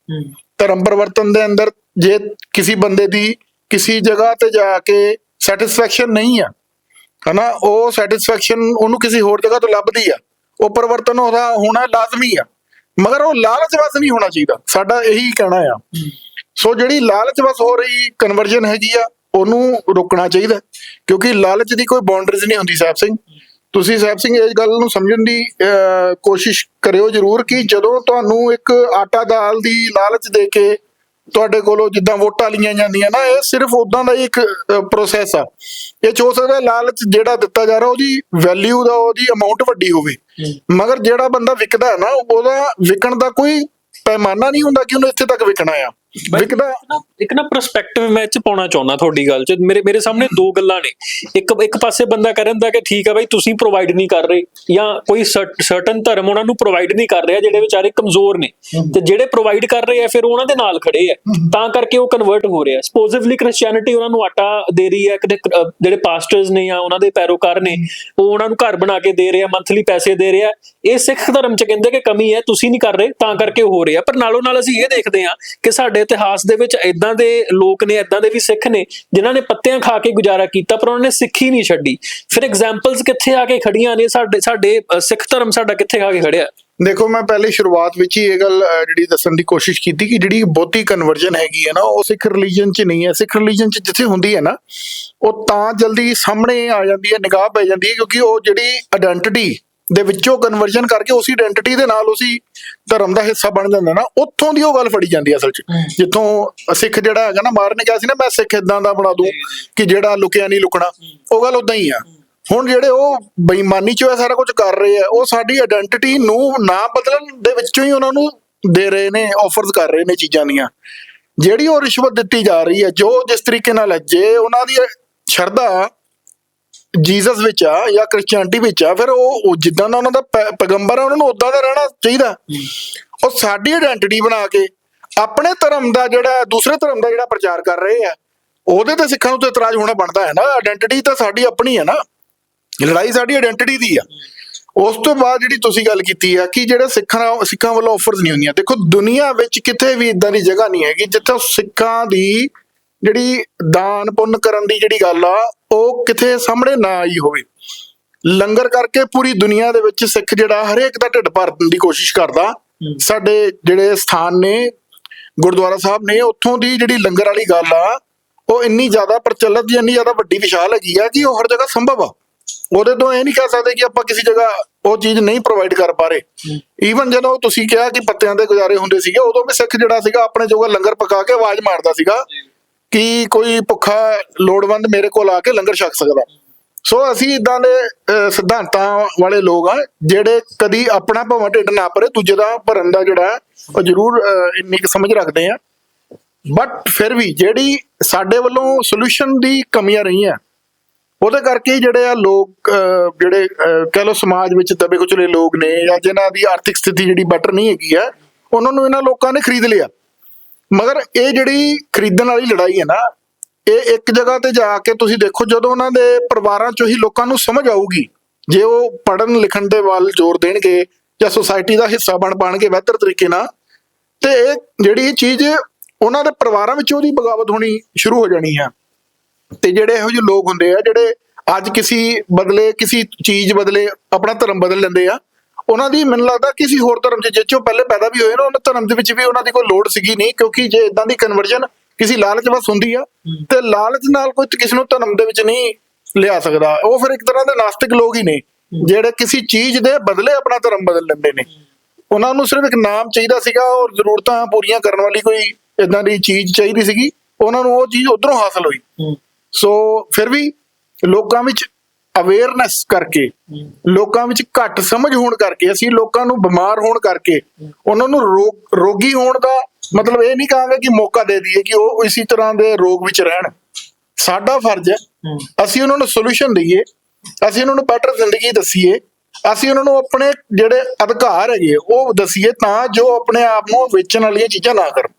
ਧਰਮ ਪਰਿਵਰਤਨ ਦੇ ਅੰਦਰ ਜੇ ਕਿਸੇ ਬੰਦੇ ਦੀ ਕਿਸੇ ਜਗ੍ਹਾ ਤੇ ਜਾ ਕੇ ਸੈਟੀਸਫੈਕਸ਼ਨ ਨਹੀਂ ਆ ਹਨਾ ਉਹ ਸੈਟੀਸਫੈਕਸ਼ਨ ਉਹਨੂੰ ਕਿਸੇ ਹੋਰ ਜਗ੍ਹਾ ਤੋਂ ਲੱਭਦੀ ਆ ਉਹ ਪਰਿਵਰਤਨ ਉਹਦਾ ਹੋਣਾ ਲਾਜ਼ਮੀ ਆ। ਮਗਰ ਉਹ ਲਾਲਚ ਵਸ ਨਹੀਂ ਹੋਣਾ ਚਾਹੀਦਾ। ਸਾਡਾ ਇਹੀ ਕਹਿਣਾ ਆ। ਸੋ ਜਿਹੜੀ ਲਾਲਚ ਵਸ ਹੋ ਰਹੀ ਕਨਵਰਜਨ ਹੈਗੀ ਆ ਉਹਨੂੰ ਰੋਕਣਾ ਚਾਹੀਦਾ ਕਿਉਂਕਿ ਲਾਲਚ ਦੀ ਕੋਈ ਬਾਉਂਡਰੀਜ਼ ਨਹੀਂ ਹੁੰਦੀ ਸਾਹਿਬ ਸਿੰਘ। ਤੁਸੀਂ ਸਾਹਿਬ ਸਿੰਘ ਇਸ ਗੱਲ ਨੂੰ ਸਮਝਣ ਦੀ ਅਹ, ਕੋਸ਼ਿਸ਼ ਕਰਿਓ ਜਰੂਰ ਕਿ ਜਦੋਂ ਤੁਹਾਨੂੰ ਇੱਕ ਆਟਾ ਦਾਲ ਦੀ ਲਾਲਚ ਦੇ ਕੇ ਤੁਹਾਡੇ ਕੋਲੋਂ ਜਿੱਦਾਂ ਵੋਟਾਂ ਲਈਆਂ ਜਾਂਦੀਆਂ ਨਾ ਇਹ ਸਿਰਫ ਉਦਾਂ ਦਾ ਹੀ ਇੱਕ ਪ੍ਰੋਸੈਸ ਆ। ਇਹ 'ਚ ਹੋ ਸਕਦਾ ਲਾਲਚ ਜਿਹੜਾ ਦਿੱਤਾ ਜਾ ਰਿਹਾ ਉਹਦੀ ਵੈਲਿਊ ਦਾ ਉਹਦੀ ਅਮਾਉਂਟ ਵੱਡੀ ਹੋਵੇ। ਮਗਰ ਜਿਹੜਾ ਬੰਦਾ ਵਿਕਦਾ ਹੈ ਨਾ ਉਹਦਾ ਵਿਕਣ ਦਾ ਕੋਈ ਪੈਮਾਨਾ ਨਹੀਂ ਹੁੰਦਾ ਕਿ ਉਹਨੂੰ ਇੱਥੇ ਤੱਕ ਵਿਕਣਾ ਆ। ਵਿਕਦਾ ਨਾ ਇੱਕ ਨਾ ਪਰਸਪੈਕਟਿਵ ਮੈਂ ਚ ਪਾਉਣਾ ਚਾਹੁੰਦਾ ਤੁਹਾਡੀ ਗੱਲ ਚ। ਮੇਰੇ ਮੇਰੇ ਸਾਹਮਣੇ ਦੋ ਗੱਲਾਂ ਨੇ। ਇੱਕ ਇੱਕ ਪਾਸੇ ਬੰਦਾ ਕਰਨ ਦਾ ਕਿ ਠੀਕ ਆ ਬਾਈ ਤੁਸੀਂ ਪ੍ਰੋਵਾਈਡ ਨਹੀਂ ਕਰ ਰਹੇ ਜਾਂ ਕੋਈ ਸਰਟਨ ਧਰਮ ਉਹਨਾਂ ਨੂੰ ਪ੍ਰੋਵਾਈਡ ਨਹੀਂ ਕਰ ਰਿਹਾ ਜਿਹੜੇ ਵਿਚਾਰੇ ਕਮਜ਼ੋਰ ਨੇ। ਤੇ ਜਿਹੜੇ ਪ੍ਰੋਵਾਈਡ ਕਰ ਰਹੇ ਆ ਫਿਰ ਉਹਨਾਂ ਦੇ ਨਾਲ ਖੜੇ ਆ। ਤਾਂ ਕਰਕੇ ਉਹ ਕਨਵਰਟ ਹੋ ਰਿਹਾ। ਸਪੋਜ਼ਿਵਲੀ ਕ੍ਰਿਸਚੀਅਨਿਟੀ ਉਹਨਾਂ ਨੂੰ ਆਟਾ ਦੇ ਰਹੀ ਹੈ ਜਿਹੜੇ ਪਾਸਟਰਸ ਨੇ ਜਾਂ ਉਹਨਾਂ ਦੇ ਪੈਰੋਕਾਰ ਨੇ ਉਹ ਉਹਨਾਂ ਨੂੰ ਘਰ ਬਣਾ ਕੇ ਦੇ ਰਹੇ ਆ ਮੰਥਲੀ ਪੈਸੇ ਦੇ ਰਹੇ ਆ। ਇਹ ਸਿੱਖ ਧਰਮ ਚ ਕਹਿੰਦੇ ਕਿ ਕਮੀ ਹੈ, ਤੁਸੀਂ ਨਹੀਂ ਕਰ ਰਹੇ, ਤਾਂ ਕਰਕੇ ਹੋ ਰਿਹਾ ਪਰ ਨਾਲੋਂ ਨਾਲ ਅਸੀਂ ਇਹ ਦੇਖਦੇ ਹਾਂ ਕਿ ਸਾਡੇ ਇਤਿਹਾਸ ਦੇ ਵਿੱਚ ਇਦਾਂ ਦੇ ਲੋਕ ਨੇ ਇਦਾਂ ਦੇ ਵੀ ਸਿੱਖ ਨੇ, ਜਿਨ੍ਹਾਂ ਨੇ ਪੱਤਿਆਂ ਖਾ ਕੇ ਗੁਜ਼ਾਰਾ ਕੀਤਾ, ਪਰ ਉਹਨਾਂ ਨੇ ਸਿੱਖੀ ਨਹੀਂ ਛੱਡੀ। ਫਿਰ ਐਗਜ਼ਾਮਪਲਸ ਕਿੱਥੇ ਆ ਕੇ ਖੜੀਆਂ ਨੇ? ਸਾਡੇ ਸਾਡੇ ਸਿੱਖ ਧਰਮ ਸਾਡਾ ਕਿੱਥੇ ਆ ਕੇ ਖੜਿਆ? ਦੇਖੋ, ਮੈਂ ਪਹਿਲੇ ਸ਼ੁਰੂਆਤ ਵਿੱਚ ਹੀ ਇਹ ਗੱਲ ਜਿਹੜੀ ਦੱਸਣ ਦੀ ਕੋਸ਼ਿਸ਼ ਕੀਤੀ ਕਿ ਜਿਹੜੀ ਬਹੁਤੀ ਕਨਵਰਜਨ ਹੈਗੀ ਹੈ ਨਾ, ਉਹ ਸਿੱਖ ਰਿਲੀਜੀਅਨ 'ਚ ਨਹੀਂ ਹੈ। ਸਿੱਖ ਰਿਲੀਜੀਅਨ 'ਚ ਜਿੱਥੇ ਹੁੰਦੀ ਹੈ ਨਾ, ਉਹ ਤਾਂ ਜਲਦੀ ਸਾਹਮਣੇ ਆ ਜਾਂਦੀ ਹੈ, ਨਿਗਾਹ ਪੈ ਜਾਂਦੀ ਹੈ, ਕਿਉਂਕਿ ਉਹ ਜਿਹੜੀ ਆਇਡੈਂਟੀਟੀ ਦੇ ਵਿੱਚੋਂ ਕਨਵਰਜਨ ਕਰਕੇ ਉਸੇ ਆਇਡੈਂਟੀਟੀ ਦੇ ਨਾਲ ਉਸੇ ਧਰਮ ਦਾ ਹਿੱਸਾ ਬਣ ਜਾਂਦਾ ਨਾ ਉੱਥੋਂ ਦੀ ਉਹ ਗੱਲ ਫੜੀ ਜਾਂਦੀ ਅਸਲ 'ਚ। ਜਿੱਥੋਂ ਸਿੱਖ ਜਿਹੜਾ ਹੈਗਾ ਨਾ ਮਾਰ ਨੇ ਕਿਹਾ ਸੀ ਨਾ ਮੈਂ ਸਿੱਖ ਇਦਾਂ ਦਾ ਬਣਾ ਦੂੰ ਕਿ ਜਿਹੜਾ ਲੁਕਿਆ ਨਹੀਂ ਲੁਕਣਾ ਉਹ ਗੱਲ ਉਦਾਂ ਹੀ ਆ। ਹੁਣ ਜਿਹੜੇ ਉਹ ਬੇਈਮਾਨੀ ਚ ਸਾਰਾ ਕੁਝ ਕਰ ਰਹੇ ਆ ਉਹ ਸਾਡੀ ਆਇਡੈਂਟੀਟੀ ਨੂੰ ਨਾ ਬਦਲਣ ਦੇ ਵਿੱਚੋਂ ਹੀ ਉਹਨਾਂ ਨੂੰ ਦੇ ਰਹੇ ਨੇ ਆਫਰਸ ਕਰ ਰਹੇ ਨੇ ਚੀਜ਼ਾਂ ਦੀਆਂ। ਜਿਹੜੀ ਉਹ ਰਿਸ਼ਵਤ ਦਿੱਤੀ ਜਾ ਰਹੀ ਹੈ ਜੋ ਜਿਸ ਤਰੀਕੇ ਨਾਲ ਹੈ ਜੇ ਉਹਨਾਂ ਦੀ ਸ਼ਰਧਾ ਜੀਸਸ ਵਿੱਚ ਆ ਜਾਂ ਕ੍ਰਿਸਚੀਅਨਟੀ ਵਿੱਚ ਆ ਫਿਰ ਉਹ ਜਿੱਦਾਂ ਦਾ ਉਹਨਾਂ ਦਾ ਪੈਗੰਬਰ ਆ ਉਹਨਾਂ ਨੂੰ ਉਦਾਂ ਦਾ ਰਹਿਣਾ ਚਾਹੀਦਾ। ਉਹ ਸਾਡੀ ਆਇਡੈਂਟੀਟੀ ਬਣਾ ਕੇ ਆਪਣੇ ਧਰਮ ਦਾ ਜਿਹੜਾ ਦੂਸਰੇ ਧਰਮ ਦਾ ਜਿਹੜਾ ਪ੍ਰਚਾਰ ਕਰ ਰਹੇ ਆ ਉਹਦੇ ਤੇ ਸਿੱਖਾਂ ਨੂੰ ਤਾਂ ਇਤਰਾਜ਼ ਹੋਣਾ ਬਣਦਾ ਹੈ ਨਾ। ਆਇਡੈਂਟੀਟੀ ਤਾਂ ਸਾਡੀ ਆਪਣੀ ਹੈ ਨਾ। ਲੜਾਈ ਸਾਡੀ ਆਇਡੈਂਟੀਟੀ ਦੀ ਆ। ਉਸ ਤੋਂ ਬਾਅਦ ਜਿਹੜੀ ਤੁਸੀਂ ਗੱਲ ਕੀਤੀ ਆ ਕਿ ਜਿਹੜੇ ਸਿੱਖਾਂ ਸਿੱਖਾਂ ਵੱਲੋਂ ਆਫਰਸ ਨਹੀਂ ਹੁੰਦੀਆਂ। ਦੇਖੋ ਦੁਨੀਆ ਵਿੱਚ ਕਿਤੇ ਵੀ ਇਦਾਂ ਦੀ ਜਗ੍ਹਾ ਨਹੀਂ ਹੈਗੀ ਜਿੱਥੇ ਸਿੱਖਾਂ ਦੀ ਜਿਹੜੀ ਦਾਨ ਪੁੰਨ ਕਰਨ ਦੀ ਜਿਹੜੀ ਗੱਲ ਆ ਉਹ ਕਿਤੇ ਸਾਹਮਣੇ ਨਾ ਆਈ ਹੋਵੇ। ਲੰਗਰ ਕਰਕੇ ਪੂਰੀ ਦੁਨੀਆ ਦੇ ਵਿੱਚ ਸਿੱਖ ਜਿਹੜਾ ਹਰੇਕ ਦਾ ਢਿੱਡ ਭਰਨ ਦੀ ਕੋਸ਼ਿਸ਼ ਕਰਦਾ। ਸਾਡੇ ਜਿਹੜੇ ਸਥਾਨ ਨੇ ਗੁਰਦੁਆਰਾ ਸਾਹਿਬ ਨੇ ਉੱਥੋਂ ਦੀ ਜਿਹੜੀ ਲੰਗਰ ਵਾਲੀ ਗੱਲ ਆ ਉਹ ਇੰਨੀ ਜ਼ਿਆਦਾ ਪ੍ਰਚਲਿਤ ਜਾਂ ਇੰਨੀ ਜ਼ਿਆਦਾ ਵੱਡੀ ਵਿਸ਼ਾਲ ਹੈਗੀ ਆ ਕਿ ਉਹ ਹਰ ਜਗ੍ਹਾ ਸੰਭਵ ਆ। ਉਹਦੇ ਤੋਂ ਇਹ ਨਹੀਂ ਕਹਿ ਸਕਦੇ ਕਿ ਆਪਾਂ ਕਿਸੇ ਜਗ੍ਹਾ ਉਹ ਚੀਜ਼ ਨਹੀਂ ਪ੍ਰੋਵਾਈਡ ਕਰ ਪਾ ਰਹੇ। ਈਵਨ ਜਦੋਂ ਤੁਸੀਂ ਕਿਹਾ ਕਿ ਪੱਤਿਆਂ ਦੇ ਗੁਜ਼ਾਰੇ ਹੁੰਦੇ ਸੀਗੇ ਉਦੋਂ ਵੀ ਸਿੱਖ ਜਿਹੜਾ ਸੀਗਾ ਆਪਣੇ ਜੋਗਾ ਲੰਗਰ ਪਕਾ ਕੇ ਆਵਾਜ਼ ਮਾਰਦਾ ਸੀਗਾ। ਕਿ ਕੋਈ ਭੁੱਖਾ ਲੋੜਵੰਦ ਮੇਰੇ ਕੋਲ ਆ ਕੇ ਲੰਗਰ ਛਕ ਸਕਦਾ? ਸੋ ਅਸੀਂ ਇਦਾਂ ਦੇ ਸਿਧਾਂਤਾਂ ਵਾਲੇ ਲੋਕ ਆ ਜਿਹੜੇ ਕਦੀ ਆਪਣਾ ਭਵਨ ਢਿੱਡ ਨਾ ਭਰੇ ਦੂਜੇ ਦਾ ਭਰਨ ਦਾ ਜਿਹੜਾ ਉਹ ਜ਼ਰੂਰ ਇੰਨੀ ਕੁ ਸਮਝ ਰੱਖਦੇ ਆ। ਬਟ ਫਿਰ ਵੀ ਜਿਹੜੀ ਸਾਡੇ ਵੱਲੋਂ ਸੋਲੂਸ਼ਨ ਦੀ ਕਮੀਆਂ ਰਹੀਆਂ ਉਹਦੇ ਕਰਕੇ ਜਿਹੜੇ ਆ ਲੋਕ ਜਿਹੜੇ ਅਹ, ਕਹਿ ਲਓ ਸਮਾਜ ਵਿੱਚ ਦਬੇ ਕੁਚਲੇ ਲੋਕ ਨੇ ਜਾਂ ਜਿਨ੍ਹਾਂ ਦੀ ਆਰਥਿਕ ਸਥਿਤੀ ਜਿਹੜੀ ਬੈਟਰ ਨਹੀਂ ਹੈਗੀ ਆ ਉਹਨਾਂ ਨੂੰ ਇਹਨਾਂ ਲੋਕਾਂ ਨੇ ਖਰੀਦ ਲਿਆ। ਮਗਰ ਇਹ ਜਿਹੜੀ ਖਰੀਦਣ ਵਾਲੀ ਲੜਾਈ ਹੈ ਨਾ, ਇਹ ਇੱਕ ਜਗ੍ਹਾ ਤੇ ਜਾ ਕੇ ਤੁਸੀਂ ਦੇਖੋ ਜਦੋਂ ਉਹਨਾਂ ਦੇ ਪਰਿਵਾਰਾਂ ਚੋਂ ਹੀ ਲੋਕਾਂ ਨੂੰ ਸਮਝ ਆਊਗੀ, ਜੇ ਉਹ ਪੜਨ ਲਿਖਣ ਦੇ ਵੱਲ ਜ਼ੋਰ ਦੇਣਗੇ ਜਾਂ ਸੋਸਾਇਟੀ ਦਾ ਹਿੱਸਾ ਬਣ ਪਾਣਗੇ ਬਿਹਤਰ ਤਰੀਕੇ ਨਾਲ, ਤੇ ਇਹ ਜਿਹੜੀ ਚੀਜ਼ ਉਹਨਾਂ ਦੇ ਪਰਿਵਾਰਾਂ ਵਿੱਚ ਉਹਦੀ ਬਗਾਵਤ ਹੋਣੀ ਸ਼ੁਰੂ ਹੋ ਜਾਣੀ ਆ। ਤੇ ਜਿਹੜੇ ਇਹੋ ਜਿਹੇ ਲੋਕ ਹੁੰਦੇ ਆ, ਜਿਹੜੇ ਅੱਜ ਕਿਸੇ ਬਦਲੇ, ਕਿਸੇ ਚੀਜ਼ ਬਦਲੇ ਆਪਣਾ ਧਰਮ ਬਦਲ ਲੈਂਦੇ ਆ ਉਹਨਾਂ ਦੀ ਮੈਨੂੰ ਲੱਗਦਾ ਕਿਸੇ ਹੋਰ ਧਰਮ 'ਚ ਜਿੱਚੋਂ ਪਹਿਲੇ ਪੈਦਾ ਵੀ ਹੋਏ ਨਾ ਉਹਨਾਂ ਧਰਮ ਦੇ ਵਿੱਚ ਵੀ ਉਹਨਾਂ ਦੀ ਕੋਈ ਲੋੜ ਸੀਗੀ ਨਹੀਂ ਕਿਉਂਕਿ ਜੇ ਇਦਾਂ ਦੀ ਕਨਵਰਜਨ ਕਿਸੇ ਲਾਲਚ ਵਸ ਹੁੰਦੀ ਆ ਤੇ ਲਾਲਚ ਨਾਲ ਕੋਈ ਕਿਸੇ ਨੂੰ ਧਰਮ ਦੇ ਵਿੱਚ ਨਹੀਂ ਲਿਆ ਸਕਦਾ। ਉਹ ਫਿਰ ਇੱਕ ਤਰ੍ਹਾਂ ਦੇ ਨਾਸਤਿਕ ਲੋਕ ਹੀ ਨੇ ਜਿਹੜੇ ਕਿਸੇ ਚੀਜ਼ ਦੇ ਬਦਲੇ ਆਪਣਾ ਧਰਮ ਬਦਲ ਲੈਂਦੇ ਨੇ। ਉਹਨਾਂ ਨੂੰ ਸਿਰਫ ਇੱਕ ਨਾਮ ਚਾਹੀਦਾ ਸੀਗਾ ਔਰ ਜ਼ਰੂਰਤਾਂ ਪੂਰੀਆਂ ਕਰਨ ਵਾਲੀ ਕੋਈ ਇਦਾਂ ਦੀ ਚੀਜ਼ ਚਾਹੀਦੀ ਸੀਗੀ। ਉਹਨਾਂ ਨੂੰ ਉਹ ਚੀਜ਼ ਉਧਰੋਂ ਹਾਸਲ ਹੋਈ। ਸੋ ਫਿਰ ਵੀ ਲੋਕਾਂ ਵਿੱਚ ਅਵੇਅਰਨੈਸ ਕਰਕੇ ਲੋਕਾਂ ਵਿੱਚ ਘੱਟ ਸਮਝ ਹੋਣ ਕਰਕੇ ਅਸੀਂ ਲੋਕਾਂ ਨੂੰ ਬਿਮਾਰ ਹੋਣ ਕਰਕੇ ਉਹਨਾਂ ਨੂੰ ਰੋਗ ਰੋਗੀ ਹੋਣ ਦਾ ਮਤਲਬ ਇਹ ਨਹੀਂ ਕਹਾਂਗੇ ਕਿ ਮੌਕਾ ਦੇ ਦਈਏ ਕਿ ਉਹ ਇਸੇ ਤਰ੍ਹਾਂ ਦੇ ਰੋਗ ਵਿੱਚ ਰਹਿਣ। ਸਾਡਾ ਫਰਜ਼ ਹੈ ਅਸੀਂ ਉਹਨਾਂ ਨੂੰ ਸੋਲੂਸ਼ਨ ਦਈਏ ਅਸੀਂ ਉਹਨਾਂ ਨੂੰ ਬੈਟਰ ਜ਼ਿੰਦਗੀ ਦਸੀਏ ਅਸੀਂ ਉਹਨਾਂ ਨੂੰ ਆਪਣੇ ਜਿਹੜੇ ਅਧਿਕਾਰ ਹੈਗੇ ਉਹ ਦਸੀਏ ਤਾਂ ਜੋ ਆਪਣੇ ਆਪ ਨੂੰ ਵੇਚਣ ਵਾਲੀਆਂ ਚੀਜ਼ਾਂ ਨਾ ਕਰਨ।